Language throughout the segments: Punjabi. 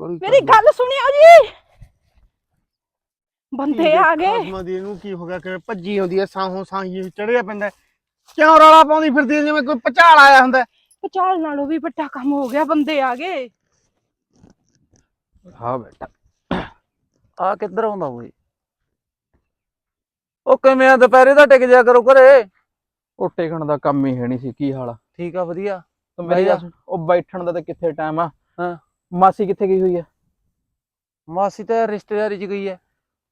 ਮੇਰੀ ਗੱਲ ਸੁਣਿਓ ਜੀ। ਬੰਦੇ ਆ ਗਏ। ਮਦੀ ਨੂੰ ਕੀ ਹੋ ਗਿਆ ਕਿ ਭੱਜੀ ਆਉਂਦੀ ਐ ਸਾਹੋਂ ਸਾਹੀ ਚੜਿਆ ਪੈਂਦਾ ਹੈ। ਕਿਉਂ ਰੌਲਾ ਪਾਉਂਦੀ ਫਿਰਦੀ ਜਿਵੇਂ ਕੋਈ ਪਚਾਲ ਆਇਆ ਹੁੰਦਾ ਹੈ? ਪਚਾਲ ਨਾਲੋਂ ਵੀ ਵੱਡਾ ਕੰਮ ਹੋ ਗਿਆ ਬੰਦੇ ਆ ਗਏ। ਹਾਂ ਬੇਟਾ। ਆ ਕਿੱਧਰ ਆਉਂਦਾ ਓਏ? ਉਹ ਕਿਵੇਂ ਆ ਦੁਪਹਿਰੇ ਦਾ ਟਿਕ ਜਾ ਕਰੋ ਘਰੇ। ਉਹ ਟਿਕਣ ਦਾ ਕੰਮ ਹੀ ਹੈ ਨਹੀਂ ਸੀ ਕੀ ਹਾਲ ਆ? ਠੀਕ ਆ ਵਧੀਆ। ਤੇ ਮੇਰੀ ਬਹਿ ਜਾ। ਗੱਲ ਸੁਣ, ਉਹ ਬੈਠਣ ਦਾ ਤੇ ਕਿੱਥੇ ਟਾਈਮ ਆ? ਹਾਂ। ਮਾਸੀ ਕਿੱਥੇ ਗਈ ਹੋਈ ਆ? ਮਾਸੀ ਤਾਂ ਰਿਸ਼ਤੇਦਾਰੀ ਚ ਗਈ ਐ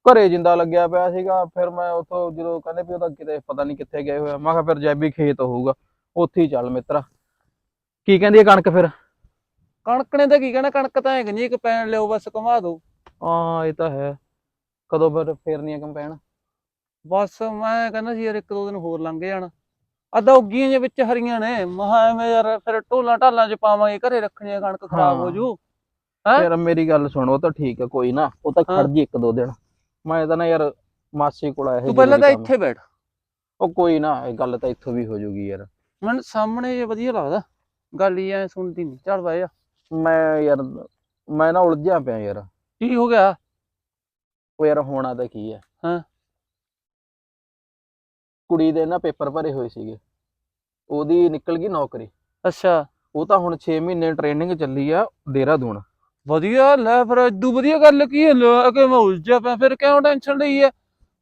ਘਰੇ ਜਿੰਦਾ ਲੱਗਿਆ ਪਿਆ ਸੀਗਾ ਫਿਰ ਮੈਂ ਉਥੋਂ ਜਦੋਂ ਕਹਿੰਦੇ ਵੀ ਉਹਦਾ ਕਿਤੇ ਪਤਾ ਨਹੀਂ ਕਿੱਥੇ ਗਏ ਹੋਇਆ ਮੈਂ ਕਿਹਾ ਫਿਰ ਜੈਬੀ ਖੇਤ ਹੋਊਗਾ ਉੱਥੇ ਹੀ ਚੱਲ ਮਿੱਤਰਾ। ਕੀ ਕਹਿੰਦੀ ਹੈ ਕਣਕ ਫਿਰ? ਕਣਕ ਨੇ ਤਾਂ ਕੀ ਕਹਿਣਾ ਕਣਕ ਤਾਂ ਹੈ ਨਹੀਂ ਇੱਕ ਪੈਣ ਲਿਓ ਬਸ ਕਮਾ ਦੋ ਹਾਂ ਇਹ ਤਾਂ ਹੈ। ਕਦੋਂ ਫਿਰ ਫੇਰਨੀ ਆ ਕੰਪੈਨ? ਬਸ ਮੈਂ ਕਹਿੰਦਾ ਸੀ ਯਾਰ ਇੱਕ ਦੋ ਦਿਨ ਹੋਰ ਲੰਘ ਜਾਣ। ਅੱਧਾ ਉੱਗੀਆਂ ਜੇ ਵਿੱਚ ਹਰੀਆਂ ਨੇ ਮਹਾ ਐਵੇਂ ਯਾਰ ਫਿਰ ਢੋਲਾਂ ਢਾਲਾਂ ਚ ਪਾਵਾਂਗੇ ਘਰੇ ਰੱਖਣੀ ਆ ਕਣਕ ਖਰਾਬ ਹੋ। ਹਾਂ। ਜੂ। ਹੈਂ? ਫਿਰ ਮੇਰੀ ਗੱਲ ਸੁਣ ਉਹ ਤਾਂ ਠੀਕ ਆ ਕੋਈ ਨਾ। ਉਹ ਤਾਂ ਹਾਂ। ਖੜ ਜੀ ਇੱਕ ਦੋ ਦਿਨ। ਮੈਂ ਤਾਂ ਨਾ ਯਾਰ ਮਾਸੀ ਕੋਲ ਆਇਆ ਸੀ ਤੂੰ ਪਹਿਲਾਂ ਤਾਂ ਜ਼ਰੂਰੀ ਕੰਮ। ਇੱਥੇ ਬੈਠ। ਉਹ ਕੋਈ ਨਾ ਇਹ ਗੱਲ ਤਾਂ ਇੱਥੋਂ ਵੀ ਹੋ ਜੂਗੀ ਯਾਰ। ਮੈਨੂੰ ਸਾਹਮਣੇ ਜੇ ਵਧੀਆ ਲੱਗਦਾ। ਗੱਲ ਹੀ ਐ ਸੁਣਦੀ ਨਹੀਂ ਚੱਲ ਬਾਈ ਮੈਂ ਯਾਰ ਮੈਂ ਨਾ ਉਲਝਿਆ ਪਿਆ ਯਾਰ। ਕੀ ਹੋ ਗਿਆ? ਉਹ ਯਾਰ ਹੋਣਾ ਤਾਂ ਕੀ ਹੈ ਹਾਂ। ਕੁੜੀ ਦੇ ਨਾ ਪੇਪਰ ਭਰੇ ਹੋਏ ਸੀਗੇ। ਉਹਦੀ ਨਿਕਲ ਗਈ ਨੌਕਰੀ। ਅੱਛਾ। ਉਹ ਤਾਂ ਹੁਣ 6 ਮਹੀਨੇ ਟ੍ਰੇਨਿੰਗ ਚੱਲੀ ਆ ਦੇਹਰਾਦੂਨ। ਵਧੀਆ ਲੈ ਫਿਰ ਇਦੂ ਵਧੀਆ ਗੱਲ ਕੀ ਹੈ? ਲੈ ਕੇ ਮੈਂ ਉਲਝਿਆ ਪਿਆ ਫਿਰ ਕਿਉਂ ਟੈਨਸ਼ਨ ਲਈ ਐ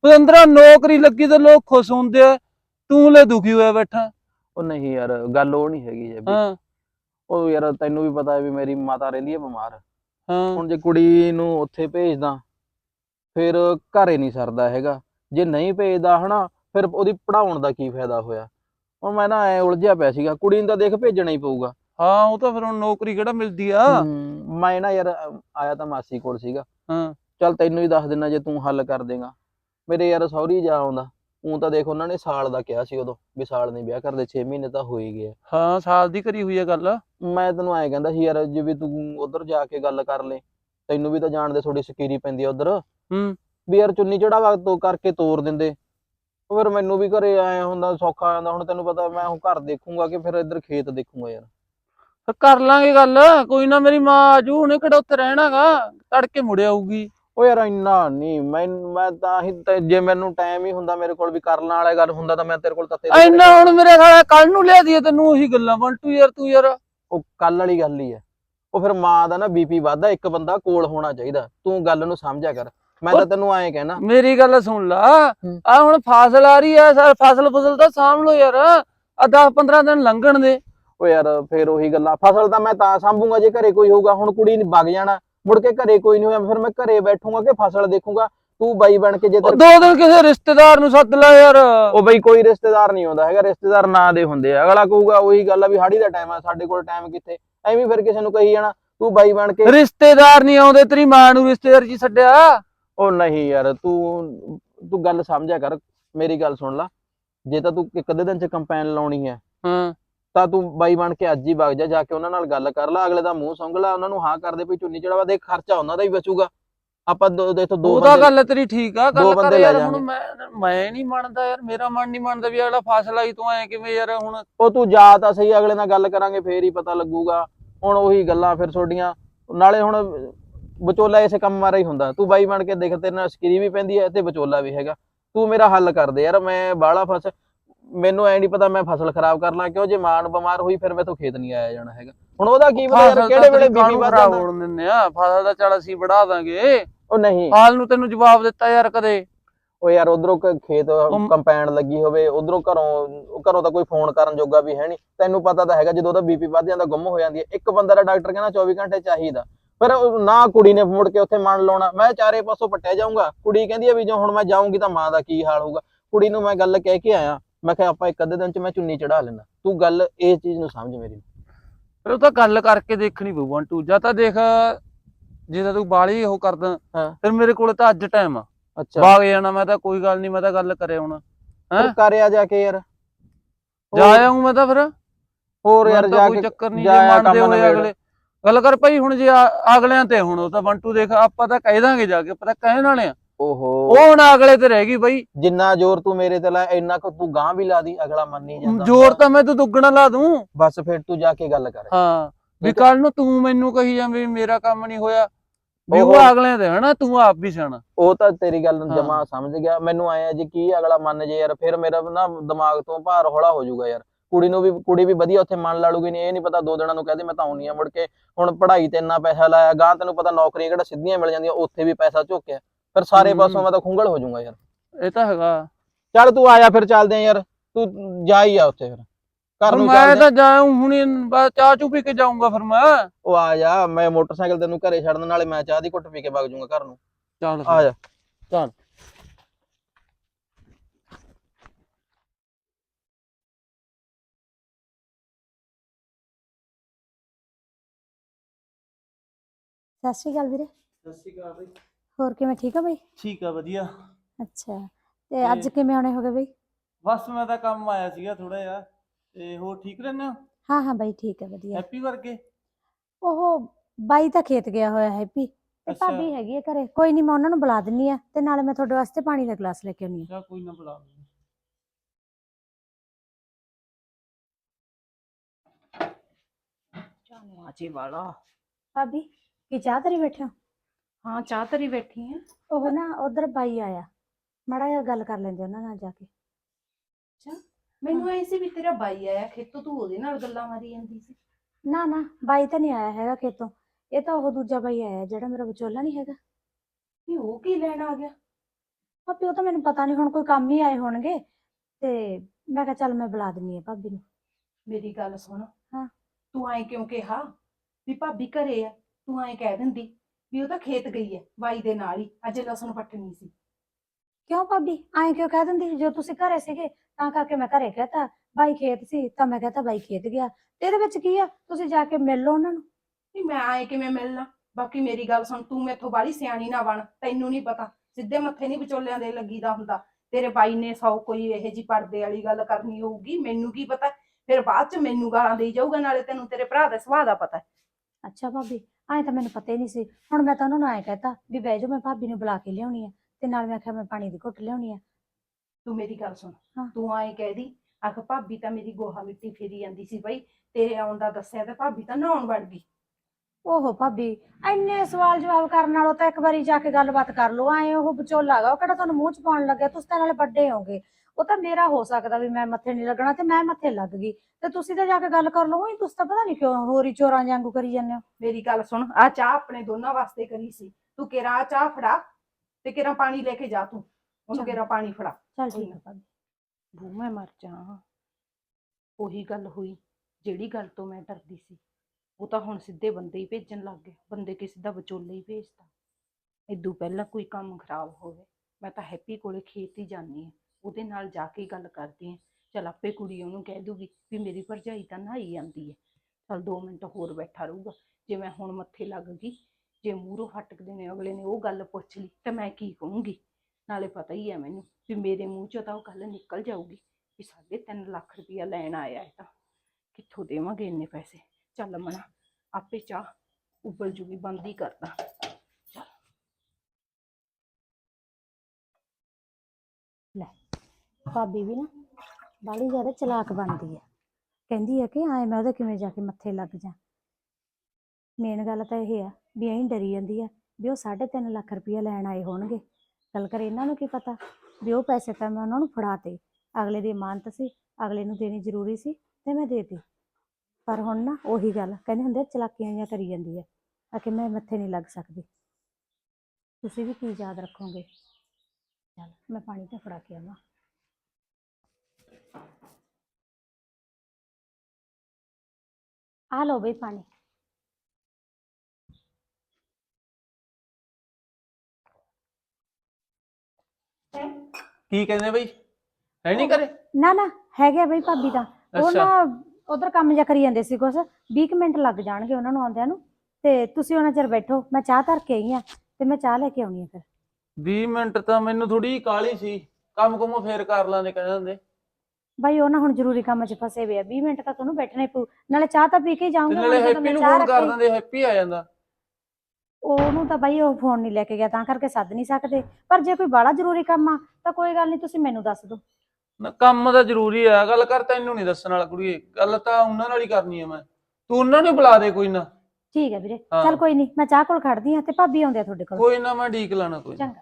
ਪਤੰਦਰਾ ਨੌਕਰੀ ਲੱਗੀ ਤੇ ਲੋਕ ਖੁਸ਼ ਹੁੰਦੇ ਆ। ਤੂੰ ਲੈ ਦੁਖੀ ਹੋਇਆ ਬੈਠਾ। ਉਹ ਨਹੀਂ ਯਾਰ ਗੱਲ ਉਹ ਨਹੀਂ ਹੈਗੀ ਜੇ ਹਾਂ। ਉਹ ਯਾਰ ਤੈਨੂੰ ਵੀ ਪਤਾ ਹੈ ਵੀ ਮੇਰੀ ਮਾਤਾ ਰਹਿੰਦੀ ਹੈ ਬਿਮਾਰ। ਹਾਂ। ਹੁਣ ਜੇ ਕੁੜੀ ਨੂੰ ਉੱਥੇ ਭੇਜਦਾ ਫਿਰ ਘਰੇ ਨਹੀਂ ਸਰਦਾ ਹੈਗਾ। ਜੇ ਨਹੀਂ ਭੇਜਦਾ ਹਨਾ ਫਿਰ ਉਹਦੀ ਪੜਾਉਣ ਦਾ ਕੀ ਫਾਇਦਾ ਹੋਇਆ? ਉਹ ਮੈਂ ਨਾ ਐ ਉਲਝਿਆ ਪਿਆ ਸੀਗਾ। ਕੁੜੀ ਨੂੰ ਤਾਂ ਦੇਖ ਭੇਜਣਾ ਹੀ ਪਊਗਾ। ਹਾਂ ਉਹ ਤਾਂ ਫਿਰ ਹੁਣ ਨੌਕਰੀ ਕਿਹੜਾ ਮਿਲਦੀ ਆ? ਹਮ, ਮੈਂ ਨਾ ਯਾਰ ਆਇਆ ਤਾਂ ਮਾਸੀ ਕੋਲ ਸੀਗਾ। ਹਾਂ। ਚੱਲ ਤੈਨੂੰ ਹੀ ਦੱਸ ਦਿੰਨਾ ਜੇ ਤੂੰ ਹੱਲ ਕਰ ਦੇਗਾ। ਮੇਰੇ ਯਾਰ ਸੌਰੀ ਜਾ ਆਉਂਦਾ। ਉਹ ਤਾਂ ਦੇਖ ਉਹਨਾਂ ਨੇ ਸਾਲ ਦਾ ਕਿਹਾ ਸੀ ਉਦੋਂ ਵੀ ਸਾਲ ਨਹੀਂ ਵਿਆਹ ਕਰਦੇ 6 ਮਹੀਨੇ ਤਾਂ ਹੋ ਹੀ ਗਏ ਆ। ਹਾਂ ਸਾਲ ਦੀ ਕਰੀ ਹੋਈ ਆ ਗੱਲ। ਮੈਂ ਤੈਨੂੰ ਐਂ ਕਹਿੰਦਾ ਸੀ ਯਾਰ ਜਿਵੇਂ ਤੂੰ ਉਧਰ ਜਾ ਕੇ ਗੱਲ ਕਰ ਲੈ ਤੈਨੂੰ ਵੀ ਤਾਂ ਜਾਣਦੇ ਥੋੜੀ ਸਕੀਰੀ ਪੈਂਦੀ ਆ ਉਧਰ। ਹੂੰ। ਵੀ ਯਾਰ ਚੁੰਨੀ ਚੜਾਵਾ ਤੋਂ ਕਰਕੇ ਤੋਰ ਦਿੰਦੇ। ਉਹ ਫਿਰ ਮੈਨੂੰ ਵੀ ਘਰੇ ਆਇਆ ਹੁੰਦਾ ਸੌਖਾ ਆ ਜਾਂਦਾ। ਹੁਣ ਤੈਨੂੰ ਪਤਾ ਮੈਂ ਹੁਣ ਘਰ ਦੇਖੂੰਗਾ ਕਿ ਫਿਰ ਇੱਧਰ ਖੇਤ ਦੇਖੂੰਗਾ ਯਾਰ। ਕਰ ਲਾਂਗੇ ਗੱਲ ਕੋਈ ਨਾ ਮੇਰੀ ਮਾਂ ਆਜੂ ਉਹਨੇ ਕਿਹੜਾ ਉੱਥੇ ਰਹਿਣਾਗਾ ਤੜਕੇ ਮੁੜ ਆਊਗੀ। ਉਹ ਯਾਰ ਇੰਨਾ ਨਹੀਂ ਮੈਂ ਮੈਂ ਤਾਂ ਹੀ ਤਾਂ- ਜੇ ਮੈਨੂੰ ਟਾਈਮ ਹੀ ਹੁੰਦਾ ਮੇਰੇ ਕੋਲ ਵੀ ਕਰਨ ਵਾਲਾ ਗੱਲ ਹੁੰਦਾ ਤਾਂ ਮੈਂ ਤੇਰੇ ਕੋਲ ਤੱਤੇ ਐਨਾ ਹੁਣ ਮੇਰੇ ਸਾਲਾ ਕੱਲ ਨੂੰ ਲਿਆ ਦੀਏ ਤੈਨੂੰ ਉਹੀ ਗੱਲਾਂ ਬੰਟੂ ਯਾਰ ਤੂੰ ਯਾਰ। ਉਹ ਕੱਲ ਵਾਲੀ ਗੱਲ ਹੀ ਹੈ। ਉਹ ਫਿਰ ਮਾਂ ਦਾ ਨਾ ਬੀਪੀ ਵੱਧਦਾ ਇੱਕ ਬੰਦਾ ਕੋਲ ਹੋਣਾ ਚਾਹੀਦਾ। ਤੂੰ ਗੱਲ ਨੂੰ ਸਮਝਿਆ ਕਰ। ਮੈਂ ਤਾਂ ਤੈਨੂੰ ਐਂ ਕਹਿਣਾ। ਮੇਰੀ ਗੱਲ ਸੁਣ ਲਾ। ਆ ਹੁਣ ਫਸਲ ਆ ਰਹੀ ਆ ਸਾ- ਫਸਲ ਫਸਲ ਤਾਂ ਸਾਂਭ ਲੋ ਯਾਰ। ਆ 10 15 ਦਿਨ ਲੰਘਣ ਦੇ ਉਹ ਯਾਰ ਫੇਰ ਉਹੀ ਗੱਲਾਂ। ਫਸਲ ਤਾਂ ਮੈਂ ਤਾਂ ਸੰਭੂਗਾ ਜੇ ਘਰੇ ਕੋਈ ਹੋਊਗਾ ਹੁਣ ਕੁੜੀ ਨੇ ਵਗ ਜਾਣਾ। ਮੁੜ ਕੇ ਘਰੇ ਕੋਈ ਨਹੀਂ ਹੋਇਆ ਫਿਰ ਮੈਂ ਘਰੇ ਬੈਠੂਗਾ ਕਿ ਫਸਲ ਦੇਖੂਗਾ? ਤੂੰ ਬਾਈ ਬਣ ਕੇ ਜੇ ਦੋ ਦਿਨ ਕਿਸੇ ਰਿਸ਼ਤੇਦਾਰ ਨੂੰ ਸੱਦ ਲੈ ਯਾਰ। ਉਹ ਬਈ ਕੋਈ ਰਿਸ਼ਤੇਦਾਰ ਨਹੀਂ ਆਉਂਦਾ ਹੈਗਾ ਰਿਸ਼ਤੇਦਾਰ ਨਾਂ ਦੇ ਹੁੰਦੇ ਆ। ਅਗਲਾ ਕਹੂਗਾ ਉਹੀ ਗੱਲ ਆ ਵੀ ਹਾੜੀ ਦਾ ਟਾਈਮ ਆ ਸਾਡੇ ਕੋਲ ਟਾਈਮ ਕਿੱਥੇ? ਐਵੇਂ ਫਿਰ ਕਿਸੇ ਨੂੰ ਕਹੀ ਜਾਣਾ ਤੂੰ ਬਾਈ ਬਣ ਕੇ ਰਿਸ਼ਤੇਦਾਰ ਨਹੀਂ ਆਉਂਦੇ ਤੇਰੀ ਮਾਂ ਨੂੰ ਰਿਸ਼ਤੇਦਾਰ ਜੀ ਛੱਡਿਆ। ਉਹ ਨਹੀਂ ਯਾਰ ਤੂੰ ਤੂੰ ਗੱਲ ਸਮਝਿਆ ਕਰ ਮੇਰੀ ਗੱਲ ਸੁਣ ਲੈ। ਜੇ ਤਾਂ ਤੂੰ ਇੱਕ ਅੱਧੇ ਦਿਨ ਚ ਕੰਪੈਨ ਲਾਉਣੀ ਹੈ ਹਾਂ। ਤਾਂ ਤੂੰ ਬਾਈ ਬਣ ਕੇ ਅੱਜ ਹੀ ਵਗ ਜਾ ਜਾ ਕੇ ਉਹਨਾਂ ਨਾਲ ਗੱਲ ਕਰ ਲੈ ਅਗਲੇ ਦਾ ਮੂੰਹ ਸੁੰਘ ਲੈ ਉਹਨਾਂ ਨੂੰ ਹਾਂ ਕਰਦੇ ਵੀ ਚੁੰਨੀ ਚੜਾਵਾ ਦੇ ਖਰਚਾ ਉਹਨਾਂ ਦਾ ਹੀ ਬਚੂਗਾ। ਆਪਾਂ ਦੋ ਦੇਖੋ ਦੋ ਉਹਦਾ ਗੱਲ ਤੇਰੀ ਠੀਕ ਆ ਗੱਲ ਕਰ ਯਾਰ। ਹੁਣ ਮੈਂ ਮੈਂ ਨਹੀਂ ਮੰਨਦਾ ਯਾਰ ਮੇਰਾ ਮਨ ਨਹੀਂ ਮੰਨਦਾ ਵੀ ਅਗਲਾ ਫਸਲ ਆਈ ਤੂੰ ਐ ਕਿਵੇਂ ਯਾਰ ਹੁਣ ਉਹ ਤੂੰ ਜਾ ਤਾਂ ਸਹੀ ਅਗਲੇ ਨਾਲ ਗੱਲ ਕਰਾਂਗੇ ਫੇਰ ਹੀ ਪਤਾ ਲੱਗੂਗਾ। ਹੁਣ ਉਹੀ ਗੱਲਾਂ ਫਿਰ ਤੁਹਾਡੀਆਂ। ਨਾਲੇ ਹੁਣ ਵਿਚੋਲਾ ਇਸੇ ਕੰਮ ਮਾਰਾ ਹੀ ਹੁੰਦਾ। ਤੂੰ ਬਾਈ ਬਣ ਕੇ ਦੇਖ ਤੇਰੇ ਨਾਲ ਸਕਰੀ ਵੀ ਪੈਂਦੀ ਹੈ ਤੇ ਵਿਚੋਲਾ ਵੀ ਹੈਗਾ। ਤੂੰ ਮੇਰਾ ਹੱਲ ਕਰ ਦੇ ਯਾਰ ਮੈਂ ਬਾਹਲਾ ਫਸ ਮੈਨੂੰ ਐ ਨਹੀਂ ਪਤਾ ਮੈਂ ਫਸਲ ਖਰਾਬ ਕਰ ਲਾਂ ਕਿਉਂ ਜੇ ਮਾਨ ਬਿਮਾਰ ਹੋਈ ਫਿਰ ਮੈਥੋਂ ਖੇਤ ਨਹੀਂ ਆਇਆ ਜਾਣਾ ਹੈਗਾ। ਹੁਣ ਉਹਦਾ ਕੀ ਪਤਾ ਯਾਰ ਕਿਹੜੇ ਵੇਲੇ ਕਾਹਨੂੰ ਵੱਧ ਜਾਂਦਾ? ਹੋਣ ਦਿੰਦੇ ਆ? ਫਸਲ ਦਾ ਚੱਲ ਅਸੀਂ ਵੜਾ ਦਾਂਗੇ। ਉਹ ਨਹੀਂ। ਹਾਲ ਨੂੰ ਤੈਨੂੰ ਜਵਾਬ ਦਿੱਤਾ ਯਾਰ ਕਦੇ। ਉਹ ਯਾਰ ਉਧਰੋਂ ਖੇਤ ਕੰਪੈਨ ਲੱਗੀ ਹੋਵੇ ਉਧਰੋਂ ਘਰੋਂ ਘਰੋਂ ਤਾਂ ਕੋਈ ਫੋਨ ਕਰਨ ਜੋਗਾ ਵੀ ਹੈ ਨਹੀਂ। ਤੈਨੂੰ ਪਤਾ ਤਾਂ ਹੈਗਾ ਜਦੋਂ ਉਹਦਾ ਬੀਪੀ ਵੱਧ ਜਾਂਦਾ ਗੁੰਮ ਹੋ ਜਾਂਦੀ ਹੈ। ਇੱਕ ਬੰਦਾ ਦਾ ਡਾਕਟਰ ਕਹਿੰਦਾ 24 ਘੰਟੇ ਚਾਹੀਦਾ। ਪਰ ਉਹ ਨਾ ਕੁੜੀ ਨੇ ਮੁੜ ਕੇ ਉੱਥੇ ਮੰਨ ਲਾਉਣਾ। ਮੈਂ ਚਾਰੇ ਪਾਸੋਂ ਪੱਟਿਆ ਜਾਊਂਗਾ। ਕੁੜੀ ਕਹਿੰਦੀ ਆ ਵੀ ਜੋ ਹੁਣ ਮੈਂ ਜਾਊਂਗੀ ਤਾਂ ਮਾਂ ਦਾ ਕੀ ਹਾਲ ਹੋਊਗਾ। ਕੁੜੀ ਨੂੰ ਮੈਂ ਗੱਲ ਕਹਿ ਕੇ ਆਇਆ। ਮੈਂ ਕਿਹਾ ਆਪਾਂ ਇੱਕ ਅੱਧੇ ਦਿਨ ਚ ਮੈਂ ਚੁੰਨੀ ਚੜਾ ਲੈਣਾ ਤੂੰ ਗੱਲ ਇਹ ਚੀਜ਼ ਨੂੰ ਸਮਝ ਮੇਰੀ ਫਿਰ ਉਹ ਤਾਂ ਗੱਲ ਕਰਕੇ ਦੇਖਣੀ ਪਊ ਬੰਟੂ ਜਾਂ ਤਾਂ ਦੇਖ ਜੇ ਤਾਂ ਤੂੰ ਬਾਲੀ ਉਹ ਕਰਦਾ ਹਾਂ। ਫਿਰ ਮੇਰੇ ਕੋਲ ਤਾਂ ਅੱਜ ਟਾਈਮ ਆ। ਅੱਛਾ। ਬਾਗ ਜਾਣਾ ਮੈਂ ਤਾਂ ਕੋਈ ਗੱਲ ਨਹੀਂ ਮੈਂ ਤਾਂ ਗੱਲ ਕਰੇ ਹੁਣ। ਹੈਂ? ਕਰਿਆ ਜਾ ਕੇ ਯਾਰ। ਜਾ ਆਊਂ ਮੈਂ ਤਾਂ ਫਿਰ। ਹੋਰ ਯਾਰ ਜਾ ਕੋਈ ਕੇ ਚੱਕਰ ਨਹੀਂ ਜਾ ਮੰਨਦੇ ਹੋਏ। ਅਗਲੇ। ਗੱਲ ਕਰ ਭਾਈ ਹੁਣ ਜੇ ਅਗਲਿਆਂ ਤੇ ਹੁਣ ਉਹ ਤਾਂ ਬੰਟੂ ਦੇਖ ਆਪਾਂ ਤਾਂ ਕਹਿ ਦਾਂਗੇ ਜਾ ਕੇ ਪਤਾ ਕਹਿਣ ਵਾਲੇ ਆ। ਓਹੋ। ਉਹ ਹੁਣ ਅਗਲੇ ਤੇ ਰਹਿ ਗਈ ਬਾਈ। ਜਿੰਨਾ ਜ਼ੋਰ ਤੂੰ ਮੇਰੇ ਤੇ ਲਾਇਆ ਇੰਨਾ ਕੁ ਤੂੰ ਗਾਂ ਵੀ ਲਾ ਦੀ ਅਗਲਾ ਮੰਨ ਨਹੀਂ ਜਾਂਦਾ। ਜ਼ੋਰ ਤਾਂ ਮੈਂ ਤੂੰ ਦੁੱਗਣਾ ਲਾ ਦੂੰ। ਬਸ ਫਿਰ ਤੂੰ ਜਾ ਕੇ ਗੱਲ ਕਰ। ਹਾਂ ਵੀ ਕੱਲ ਨੂੰ ਤੂੰ ਮੈਨੂੰ ਕਹੀ ਜਾਵੇਂ ਵੀ ਮੇਰਾ ਕੰਮ ਨਹੀਂ ਹੋਇਆ ਵੀ ਉਹ ਅਗਲੇ ਦੇ ਹਨਾ ਤੂੰ ਆਪ ਵੀ ਸਿਆਣਾ। ਉਹ ਤਾਂ ਤੇਰੀ ਗੱਲ ਹਾਂ। ਜਮਾ ਸਮਝ ਗਿਆ। ਮੈਨੂੰ ਆਇਆ ਜੀ ਕੀ ਅਗਲਾ ਮੰਨ ਜੇ ਯਾਰ ਫਿਰ ਮੇਰਾ ਨਾ ਦਿਮਾਗ ਤੋਂ ਭਾਰ ਹੌਲਾ ਹੋ ਜਾਊਗਾ ਯਾਰ। ਕੁੜੀ ਨੂੰ ਵੀ ਕੁੜੀ ਵੀ ਵਧੀਆ ਉੱਥੇ ਮਨ ਲਾ ਲੂਗੀ ਨਹੀਂ ਇਹ ਨਹੀਂ ਪਤਾ ਦੋ ਦਿਨਾਂ ਨੂੰ ਕਹਦੇ ਮੈਂ ਤਾਂ ਆਉਣੀ ਆ ਮੁੜ ਕੇ। ਹੁਣ ਪੜ੍ਹਾਈ ਤੇ ਇੰਨਾ ਪੈਸਾ ਲਾਇਆ ਗਾਂ ਤੈਨੂੰ ਪਤਾ ਨੌਕਰੀਆਂ ਕਿਹੜਾ ਸਿੱਧੀਆਂ ਮਿਲ ਜਾਂਦੀਆਂ ਉੱਥੇ ਵੀ ਪੈਸਾ ਝੋਕਿਆ। ਫਿਰ ਸਾਰੇ। ਪਾਸੋਂ ਮੈਂ ਤਾਂ ਖੁੰਗਲ ਹੋ ਜਾਊਗਾ ਯਾਰ। ਇਹ ਤਾਂ ਹੈਗਾ। ਚੱਲ ਤੂੰ ਆਇਆ ਫਿਰ ਚੱਲਦੇ ਆ ਯਾਰ। ਤੂੰ ਜਾ ਹੀ ਆ ਉੱਥੇ ਫਿਰ। ਘਰ ਨੂੰ ਮੈਂ ਚੱਲਦੇ ਤਾਂ ਜਾਉਂ ਹੁਣੀ ਬਸ ਚਾਹ ਚੂ ਪੀ ਕੇ ਜਾਊਂਗਾ ਫਿਰ ਮੈਂ। ਉਹ ਆ ਜਾ ਮੈਂ ਮੋਟਰਸਾਈਕਲ ਤੈਨੂੰ ਘਰੇ ਛੱਡਣ ਨਾਲੇ ਮੈਂ ਚਾਹ ਦੀ ਘੁੱਟ ਪੀ ਕੇ ਵਗ ਜਾਊਂਗਾ ਘਰ ਨੂੰ। ਚੱਲ ਆ ਜਾ। ਸਤਿ ਸ਼੍ਰੀ ਅਕਾਲ ਵੀਰੇ। ਸਤਿ ਸ਼੍ਰੀ ਅਕਾਲ ਹੋਰ ਕਿਵੇਂ? ਠੀਕ ਆ ਬਈ? ਠੀਕ ਆ ਵਧੀਆ। ਅੱਛਾ। ਤੇ ਅੱਜ ਤੇ- ਕਿਵੇਂ ਆਉਣੇ ਹੋਗੇ ਬਈ? ਬਸ ਮੈਂ ਤਾਂ ਕੰਮ ਆਇਆ ਸੀਗਾ ਥੋੜਾ ਜਿਹਾ। ਤੇ ਹੋਰ ਠੀਕ ਰਹਿੰਦੇ ਹੋ? ਹਾਂ ਹਾਂ ਬਾਈ ਠੀਕ ਹੈ ਵਧੀਆ। ਹੈਪੀ ਵਰਗੇ? ਉਹ ਬਾਈ ਤਾਂ ਖੇਤ ਗਿਆ ਹੋਇਆ ਹੈਪੀ। ਤੇ ਅੱਛਾ। ਭਾਬੀ ਹੈਗੀ ਹੈ ਘਰੇ। ਕੋਈ ਨਹੀਂ ਮੈਂ ਉਹਨਾਂ ਨੂੰ ਬੁਲਾ ਦਿੰਨੀ ਆ। ਤੇ ਨਾਲੇ ਮੈਂ ਤੁਹਾਡੇ ਵਾਸਤੇ ਪਾਣੀ ਦਾ ਗਲਾਸ ਲੈ ਕੇ ਆਉਣੀ ਆ। ਜਾਂ ਕੋਈ ਨਾ ਬੁਲਾ ਲਈ। ਜਾਨੂ ਆਜੇ ਵਾਲਾ। ਭਾਬੀ ਕੀ ਚਾਹ ਤਰੀ ਬੈਠੇ ਹੋ? ਹਾਂ ਚਾਹ ਤਰੀ ਬੈਠੀ ਆ। ਉਹ ਨਾ ਉਧਰ ਬਾਈ ਆਇਆ। ਮੜਾ ਜਿਹਾ ਗੱਲ ਕਰ ਲੈਂਦੇ ਉਹਨਾਂ ਨਾਲ ਜਾ ਕੇ। ਮੈਨੂੰ ਐ ਸੀ ਵੀ ਤੇਰਾ ਬਾਈ ਆਇਆ ਖੇਤੋਂ ਤੂੰ ਉਹਦੇ ਨਾਲ ਗੱਲਾਂ ਮਾਰੀ ਜਾਂਦੀ ਸੀ। ਨਾ ਨਾ ਬਾਈ ਤਾਂ ਨਹੀਂ ਆਇਆ ਹੈਗਾ ਖੇਤੋਂ। ਇਹ ਤਾਂ ਉਹ ਦੂਜਾ ਬਾਈ ਆਇਆ ਜਿਹੜਾ ਮੇਰਾ ਵਿਚੋਲਾ ਨਹੀਂ ਹੈਗਾ। ਵੀ ਉਹ ਕੀ ਲੈਣ ਆ ਗਿਆ? ਭਾਬੀ ਉਹ ਤਾਂ ਮੈਨੂੰ ਪਤਾ ਨਹੀਂ ਹੁਣ ਕੋਈ ਕੰਮ ਹੀ ਆਏ ਹੋਣਗੇ। ਤੇ ਮੈਂ ਕਿਹਾ ਚੱਲ ਮੈਂ ਬੁਲਾ ਦਿੰਨੀ ਆ ਭਾਬੀ ਨੂੰ। ਮੇਰੀ ਗੱਲ ਸੁਣ। ਹਾਂ। ਤੂੰ ਐ ਕਿਉਂ ਕਿਹਾ? ਵੀ ਭਾਬੀ ਘਰੇ ਆ ਤੂੰ ਐ ਕਹਿ ਦਿੰਦੀ। ਵੀ ਉਹ ਤਾਂ ਖੇਤ ਗਈ ਐ ਬਾਈ ਦੇ ਨਾਲ ਹੀ ਅੱਜ ਲਸਣ ਪੱਟਣੀ ਸੀ। ਕਿਉਂ ਭਾਬੀ? ਐਂ ਕਿਉਂ ਕਹਿ ਦਿੰਦੀ ਜੋ ਤੁਸੀਂ ਘਰੇ ਸੀਗੇ ਤਾਂ ਕਰਕੇ ਮੈਂ ਘਰੇ ਕਹਤਾ ਬਾਈ ਖੇਤ ਸੀ ਤਾਂ ਮੈਂ ਕਹਤਾ ਬਾਈ ਖੇਤ ਗਿਆ। ਤੇ ਇਹਦੇ ਵਿੱਚ ਕੀ ਆ? ਤੁਸੀਂ ਜਾ ਕੇ ਮਿਲ ਲਓ ਉਹਨਾਂ ਨੂੰ। ਵੀ ਮੈਂ ਆਏ ਕਿਵੇਂ ਮਿਲਣਾ? ਬਾਕੀ ਮੇਰੀ ਗੱਲ ਸੁਣ ਤੂੰ ਮੈਥੋਂ ਬਾਹਲੀ ਸਿਆਣੀ ਨਾ ਬਣ ਤੈਨੂੰ ਨਹੀਂ ਪਤਾ। ਸਿੱਧੇ ਮੱਥੇ ਨਹੀਂ ਵਿਚੋਲਿਆਂ ਦੇ ਲੱਗੀਦਾ ਹੁੰਦਾ। ਤੇਰੇ ਬਾਈ ਨੇ ਸੌ ਕੋਈ ਇਹੋ ਜੀ ਪਰਦੇ ਵਾਲੀ ਗੱਲ ਕਰਨੀ ਹੋਊਗੀ ਮੈਨੂੰ ਕੀ ਪਤਾ? ਫਿਰ ਬਾਅਦ ਚ ਮੈਨੂੰ ਗਾਲਾਂ ਦੇਈ ਜਾਊਗਾ ਨਾਲੇ ਤੈਨੂੰ ਤੇਰੇ ਭਰਾ ਦੇ ਸੁਭਾਅ ਦਾ ਪਤਾ ਅੱਛਾ ਭਾਬੀ ਐਂ ਤਾਂ ਮੈਨੂੰ ਪਤਾ ਹੀ ਨਹੀਂ ਸੀ। ਹੁਣ ਮੈਂ ਤਾਂ ਉਹਨਾਂ ਨੂੰ ਐਂ ਕਹਤਾ ਵੀ ਬਹਿ ਜਾਓ ਮੈਂ ਭਾਬੀ ਨੂੰ ਬੁਲਾ ਕੇ ਲਿਆਉਣੀ ਆ ਤੇ ਨਾਲ ਮੈਂ ਆਖਿਆ ਮੈਂ ਪਾਣੀ ਦੀ ਘੁੱਟ ਲਿਆਉਣੀ ਆ। ਤੂੰ ਮੇਰੀ ਗੱਲ ਸੁਣ ਹਾਂ। ਤੂੰ ਆਏ ਕਹਿਦੀ ਆਖ ਭਾਬੀ ਤਾਂ ਮੇਰੀ ਗੋਹਾ ਮਿੱਟੀ ਫੇਰੀ ਜਾਂਦੀ ਸੀ ਬਈ ਤੇਰੇ ਆਉਣ ਦਾ ਦੱਸਿਆ ਤੇ ਭਾਬੀ ਤਾਂ ਨਹਾਉਣ ਵੜ ਗਈ। ਓਹੋ ਭਾਬੀ ਐਨੇ ਸਵਾਲ ਜਵਾਬ ਕਰਨ ਨਾਲੋਂ ਤਾਂ ਇੱਕ ਵਾਰੀ ਜਾ ਕੇ ਗੱਲਬਾਤ ਕਰ ਲਓ ਐਂ ਉਹ ਵਿਚੋਲਾ ਗਾ ਉਹ ਕਿਹੜਾ ਤੁਹਾਨੂੰ ਮੂੰਹ ਚ ਪਾਉਣ ਲੱਗਿਆ ਤੁਸੀਂ ਤਾਂ ਨਾਲੇ ਵੱਡੇ ਹੋਗੇ। ਉਹ ਤਾਂ ਮੇਰਾ ਹੋ ਸਕਦਾ ਵੀ ਮੈਂ ਮੱਥੇ ਨਹੀਂ ਲੱਗਣਾ ਤੇ ਮੈਂ ਮੱਥੇ ਲੱਗ ਗਈ। ਤੇ ਤੁਸੀਂ ਤਾਂ ਜਾ ਕੇ ਗੱਲ ਕਰ ਲਓ ਤੁਸੀਂ ਤਾਂ ਪਤਾ ਨਹੀਂ ਕਿਉਂ ਹੋਰੀ ਚੋਰਾਂ ਵਾਂਗੂ ਕਰੀ ਜਾਂਦੇ ਹੋ। ਮੇਰੀ ਗੱਲ ਸੁਣ ਆ ਚਾਹ ਆਪਣੇ ਦੋਨਾਂ ਵਾਸਤੇ ਕਰੀ ਸੀ। ਤੂੰ ਕਿਰਾ ਆਹ ਚਾਹ ਫੜਾ ਤੇ ਕਿਰਾ ਪਾਣੀ ਲੈ ਕੇ ਜਾ ਤੂੰ। ਉਹਨੂੰ। ਕਿਰਾ ਪਾਣੀ ਫੜਾ। ਚੱਲ ਠੀਕ। ਆ। ਭਾਬੀ। ਬੂ ਮੈਂ ਮਰ ਜਾ। ਉਹੀ ਗੱਲ ਹੋਈ ਜਿਹੜੀ ਗੱਲ ਤੋਂ ਮੈਂ ਡਰਦੀ ਸੀ। ਉਹ ਤਾਂ ਹੁਣ ਸਿੱਧੇ ਬੰਦੇ ਹੀ ਭੇਜਣ ਲੱਗ ਗਏ, ਬੰਦੇ ਕਿਸੇ ਦਾ ਵਿਚੋਲੇ ਹੀ ਭੇਜਦਾ ਇਦੋਂ ਪਹਿਲਾਂ ਕੋਈ ਕੰਮ ਖਰਾਬ ਹੋਵੇ, ਮੈਂ ਤਾਂ ਹੈਪੀ ਕੋਲੇ ਖੇਤ ਹੀ ਜਾਂਦੀ ਹਾਂ, ਉਹਦੇ ਨਾਲ ਜਾ ਕੇ ਗੱਲ ਕਰਦੀ ਹਾਂ। ਚਲ ਆਪੇ ਕੁੜੀ ਉਹਨੂੰ ਕਹਿ ਦੂਗੀ ਵੀ ਮੇਰੀ ਭਰਜਾਈ ਤਾਂ ਨਹਾਈ ਜਾਂਦੀ ਹੈ। ਚਲ 2 ਮਿੰਟ ਹੋਰ ਬੈਠਾ ਰਹੂਗਾ, ਜੇ ਮੈਂ ਹੁਣ ਮੱਥੇ ਲੱਗ ਗਈ, ਜੇ ਮੂਹਰੋਂ ਹਟਕਦੇ ਨੇ ਅਗਲੇ ਨੇ ਉਹ ਗੱਲ ਪੁੱਛ ਲਈ, ਤਾਂ ਮੈਂ ਕੀ ਕਹੂੰਗੀ? ਨਾਲੇ ਪਤਾ ਹੀ ਹੈ ਮੈਨੂੰ ਵੀ ਮੇਰੇ ਮੂੰਹ ਚੋਂ ਤਾਂ ਉਹ ਗੱਲ ਨਿਕਲ ਜਾਊਗੀ ਵੀ ਸਾਢੇ ਤਿੰਨ ਲੱਖ ਰੁਪਇਆ ਲੈਣ ਆਇਆ ਹੈ ਤਾਂ। ਕਿੱਥੋਂ ਦੇਵਾਂਗੇ ਇੰਨੇ ਪੈਸੇ? ਚੱਲ ਮਣਾ ਆਪੇ ਚਾਹ ਉਬਲ ਜੂਗੀ, ਬੰਦ ਹੀ ਕਰਦਾ। ਭਾਬੀ ਵੀ ਨਾ ਬਾਲੀ ਜ਼ਿਆਦਾ ਚਲਾਕ ਬਣਦੀ ਹੈ ਕਹਿੰਦੀ ਹੈ ਕਿ ਆਏ ਮੈਂ ਉਹਦੇ ਕਿਵੇਂ ਜਾ ਕੇ ਮੱਥੇ ਲੱਗ ਜਾ। ਮੇਨ ਗੱਲ ਤਾਂ ਇਹ ਆ ਵੀ ਐਂ ਡਰੀ ਜਾਂਦੀ ਆ ਵੀ ਉਹ 3.5 ਲੱਖ ਰੁਪਇਆ ਲੈਣ ਆਏ ਹੋਣਗੇ। ਗੱਲ ਕਰ ਇਹਨਾਂ ਨੂੰ ਕੀ ਪਤਾ ਵੀ ਉਹ ਪੈਸੇ ਤਾਂ ਮੈਂ ਉਹਨਾਂ ਨੂੰ ਫੜਾਤੇ। ਅਗਲੇ ਦੀ ਇਮਾਨਤ ਸੀ, ਅਗਲੇ ਨੂੰ ਦੇਣੀ ਜ਼ਰੂਰੀ ਸੀ ਤੇ ਮੈਂ ਦੇਤੀ। ਪਰ ਹੁਣ ਨਾ ਉਹੀ ਗੱਲ ਕਹਿੰਦੇ ਹੁੰਦੇ ਆ, ਚਲਾਕੀਆਂ ਜਿਹੀਆਂ ਕਰੀ ਜਾਂਦੀ ਹੈ ਆ ਕਿ ਮੈਂ ਮੱਥੇ ਨਹੀਂ ਲੱਗ ਸਕਦੀ। ਤੁਸੀਂ ਵੀ ਕੀ ਯਾਦ ਰੱਖੋਗੇ? ਚੱਲ ਮੈਂ ਪਾਣੀ ਤਾਂ ਫੜਾ ਕੇ ਆਵਾਂ। ਆ ਲਓ ਬਈ ਪਾਣੀ। ਕੀ ਕਹਿੰਦੇ ਬਈ? ਹੈ ਨਹੀਂ ਕਰੇ ਨਾ ਨਾ ਹੈਗੇ ਬਈ ਭਾਬੀ ਦਾ ਉਹ ਅੱਛਾ। ਨਾ ਉਧਰ ਕੰਮ ਜਿਹਾ ਕਰੀ ਜਾਂਦੇ ਸੀ ਕੁਛ 20 ਕੁ ਮਿੰਟ ਲੱਗ ਜਾਣਗੇ ਉਹਨਾਂ ਨੂੰ ਆਉਂਦਿਆਂ ਨੂੰ। ਤੇ ਤੁਸੀਂ ਉਹਨਾਂ ਚਿਰ ਬੈਠੋ ਮੈਂ ਚਾਹ ਧਰ ਕੇ ਆਈ ਆ ਤੇ ਮੈਂ ਚਾਹ ਲੈ ਕੇ ਆਉਣੀ ਆ ਫਿਰ। 20 ਮਿੰਟ ਤਾਂ ਮੈਨੂੰ ਥੋੜੀ ਕਾਲੀ ਸੀ। ਕੰਮ ਕੁਮ ਫੇਰ ਕਰ ਲਾਂਦੇ ਕਹਿੰਦੇ ਹੁੰਦੇ ਬਾਈ ਉਹ ਨਾ ਹੁਣ ਜ਼ਰੂਰੀ ਕੰਮ 'ਚ ਫਸੇ ਹੋਏ ਆ। 20 ਮਿੰਟ ਤਾਂ ਤੁਹਾਨੂੰ ਬੈਠਣਾ ਹੀ ਪਊ। ਨਾਲੇ ਚਾਹ ਤਾਂ ਪੀ ਕੇ ਹੀ ਤੇ ਜਾਊਂਗਾ ਨਾਲੇ ਹੈਪੀ ਨੂੰ ਫੋਨ ਕਰ ਦਿੰਦੇ ਹੈਪੀ ਆ ਜਾਂਦਾ। ਉਹਨੂੰ ਤਾਂ ਬਾਈ ਉਹ ਫੋਨ ਨਹੀਂ ਲੈ ਕੇ ਗਿਆ ਤਾਂ ਕਰਕੇ ਸੱਦ ਨਹੀਂ ਸਕਦੇ। ਪਰ ਜੇ ਕੋਈ ਬੜਾ ਜ਼ਰੂਰੀ ਕੰਮ ਆ ਤਾਂ ਕੋਈ ਗੱਲ ਨਹੀਂ ਤੁਸੀਂ ਮੈਨੂੰ ਦੱਸ ਦਿਓ। ਨਾ ਕੰਮ ਤਾਂ ਜ਼ਰੂਰੀ ਆ ਗੱਲ ਕਰ ਤੈਨੂੰ ਨਹੀਂ ਦੱਸਣ ਵਾਲਾ ਕੁੜੀਏ ਗੱਲ ਤਾਂ ਉਹਨਾਂ ਨਾਲ ਹੀ ਕਰਨੀ ਆ ਮੈਂ। ਤੂੰ ਉਹਨਾਂ ਨੂੰ ਬੁਲਾ ਦੇ ਕੋਈ ਨਾ। ਠੀਕ ਹੈ ਵੀਰੇ ਹਾਂ। ਚੱਲ ਕੋਈ ਨਹੀਂ ਮੈਂ ਚਾਹ ਕੋਲ ਖੜਦੀ ਆ ਤੇ ਭਾਬੀ ਆਉਂਦੇ ਆ ਤੁਹਾਡੇ ਕੋਲ। ਕੋਈ ਨਾ ਮੈਂ ਢੀਕ ਲਾਣਾ ਕੋਈ। ਚੰਗਾ।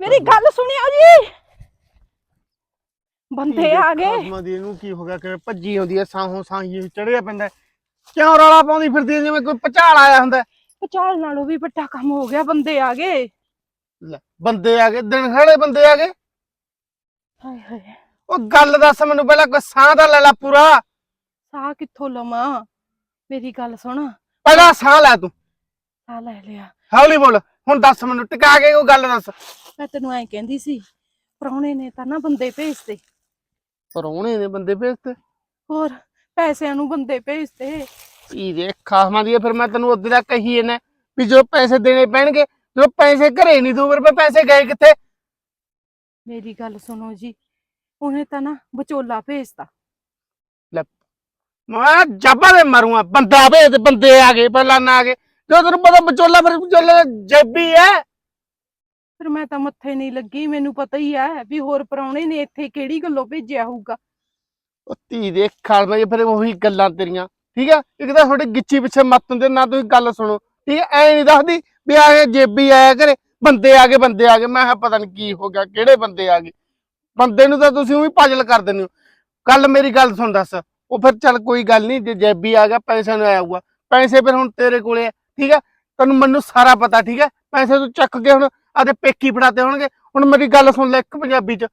ਮੇਰੀ ਗੱਲ ਸੁਣਿਓ ਜੀ। ਬੰਦੇ ਆ ਗਏ। ਖਸਮਾਂ ਦੀ ਇਹਨੂੰ ਕੀ ਹੋ ਗਿਆ ਕਿ ਭੱਜੀ ਆਉਂਦੀ ਐ ਸਾਹੋਂ ਸਾਹੀ ਚੜਿਆ ਪੈਂਦਾ ਹੈ। ਕਿਉਂ ਰੌਲਾ ਪਾਉਂਦੀ ਫਿਰਦੀ ਜਿਵੇਂ ਕੋਈ ਪਚਾਲ ਆਇਆ ਹੁੰਦਾ ਹੈ? ਪਚਾਲ ਨਾਲੋਂ ਵੀ ਵੱਡਾ ਕੰਮ ਹੋ ਗਿਆ ਬੰਦੇ ਆ ਗਏ। ਲੈ, ਬੰਦੇ ਆ ਗਏ ਦਿਨ ਖੜੇ ਬੰਦੇ ਆ ਗਏ। ਹਾਏ ਹਾਏ। ਉਹ ਗੱਲ ਦੱਸ ਮੈਨੂੰ ਪਹਿਲਾਂ ਕੋਈ ਸਾਹ ਦਾ ਲੈ ਲੈ ਪੂਰਾ। ਸਾਹ ਕਿੱਥੋਂ ਲਵਾਂ? ਮੇਰੀ ਗੱਲ ਸੁਣ। ਪਹਿਲਾਂ ਸਾਹ ਲੈ ਤੂੰ। ਸਾਹ ਲੈ ਲਿਆ। ਹੌਲੀ ਬੋਲ ਹੁਣ ਦੱਸ ਮੈਨੂੰ ਟਿਕਾ ਕੇ ਕੋਈ ਗੱਲ ਦੱਸ। ਮੈਂ ਤੈਨੂੰ ਐਂ ਕਹਿੰਦੀ ਸੀ ਪ੍ਰਾਹੁਣੇ ਨੇ ਤਾਂ ਨਾ ਬੰਦੇ ਭੇਜਤੇ। ਪਰੌਣੇ ਨੇ ਬੰਦੇ ਭੇਜਤੇ? ਹੋਰ ਪੈਸਿਆਂ ਨੂੰ ਬੰਦੇ ਭੇਜਤੇ। ਕੀ ਦੇ ਖਾਸਮਾਂ ਦੀ ਫਿਰ ਮੈਂ ਤੈਨੂੰ ਉਦੋਂ ਦਾ ਕਹੀ ਇਹਨੇ ਵੀ ਜੋ ਪੈਸੇ ਦੇਣੇ ਪੈਣਗੇ ਜੋ ਪੈਸੇ ਘਰੇ ਨਹੀਂ ਦੂ ਰੁਪਏ ਪੈਸੇ ਗਏ ਕਿੱਥੇ? ਮੇਰੀ ਗੱਲ ਸੁਣੋ ਜੀ ਉਹਨੇ ਤਾਂ ਨਾ ਵਿਚੋਲਾ ਭੇਜਤਾ। ਮੈਂ ਜਾਬਾ ਦੇ ਮਾਰੂੰਗਾ ਬੰਦਾ ਭੇਜ ਤੇ ਬੰਦੇ ਆ ਗਏ ਪਹਿਲਾਂ ਨਾ ਆ ਗਏ ਜੋ ਤੈਨੂੰ ਪਤਾ ਵਿਚੋਲਾ ਫਿਰ ਵਿਚੋਲਾ ਜੈਬੀ ਹੈ ਫਿਰ ਮੈਂ ਤਾਂ ਮੱਥੇ ਨਹੀਂ ਲੱਗੀ ਮੈਨੂੰ ਪਤਾ ਹੀ ਹੈ ਵੀ ਹੋਰ ਪ੍ਰਾਹੁਣੇ ਨੇ ਇੱਥੇ ਕਿਹੜੀ ਗੱਲੋਂ ਭੇਜਿਆ ਹੋਊਗਾ। ਉਹ ਧੀ ਦੇ ਖਾਲ ਮੈਂ ਫਿਰ ਉਹੀ ਗੱਲਾਂ ਤੇਰੀਆਂ ਠੀਕ ਆ ਇੱਕ ਤਾਂ ਤੁਹਾਡੇ ਗਿੱਚੀ ਪਿੱਛੇ ਮੱਤ ਹੁੰਦੇ ਨਾ ਤੁਸੀਂ ਗੱਲ ਸੁਣੋ। ਠੀਕ ਐ ਨਹੀਂ ਦੱਸਦੀ ਵੀ ਆ ਇਹ ਜੇਬੀ ਆਇਆ ਘਰੇ ਬੰਦੇ ਆ ਗਏ ਬੰਦੇ ਆ ਗਏ। ਮੈਂ ਕਿਹਾ ਪਤਾ ਨਹੀਂ ਕੀ ਹੋ ਗਿਆ ਕਿਹੜੇ ਬੰਦੇ ਆ ਗਏ। ਬੰਦੇ ਨੂੰ ਤਾਂ ਤੁਸੀਂ ਉਹੀ ਪਾਜਲ ਕਰ ਦਿੰਦੇ ਹੋ। ਕੱਲ ਮੇਰੀ ਗੱਲ ਸੁਣ ਦੱਸ ਉਹ ਫਿਰ ਚੱਲ ਕੋਈ ਗੱਲ ਨਹੀਂ ਜੇ ਜੇਬੀ ਆ ਗਿਆ ਪੈਸੇ ਨੂੰ ਆਇਆ ਹੋਊਗਾ। ਪੈਸੇ ਫਿਰ ਹੁਣ ਤੇਰੇ ਕੋਲੇ ਆ ਠੀਕ ਹੈ? ਤੈਨੂੰ ਮੈਨੂੰ ਸਾਰਾ ਪਤਾ ਠੀਕ ਹੈ? ਪੈਸੇ ਤੂੰ ਚੱਕ ਕੇ ਹੁਣ ਆਦੇ ਪੇਕੀ ਫੜਾਤੇ ਹੋਣਗੇ। ਹੁਣ ਮੇਰੀ ਗੱਲ ਸੁਣ ਲੈ ਇੱਕ ਪੰਜਾਬੀ ਚ।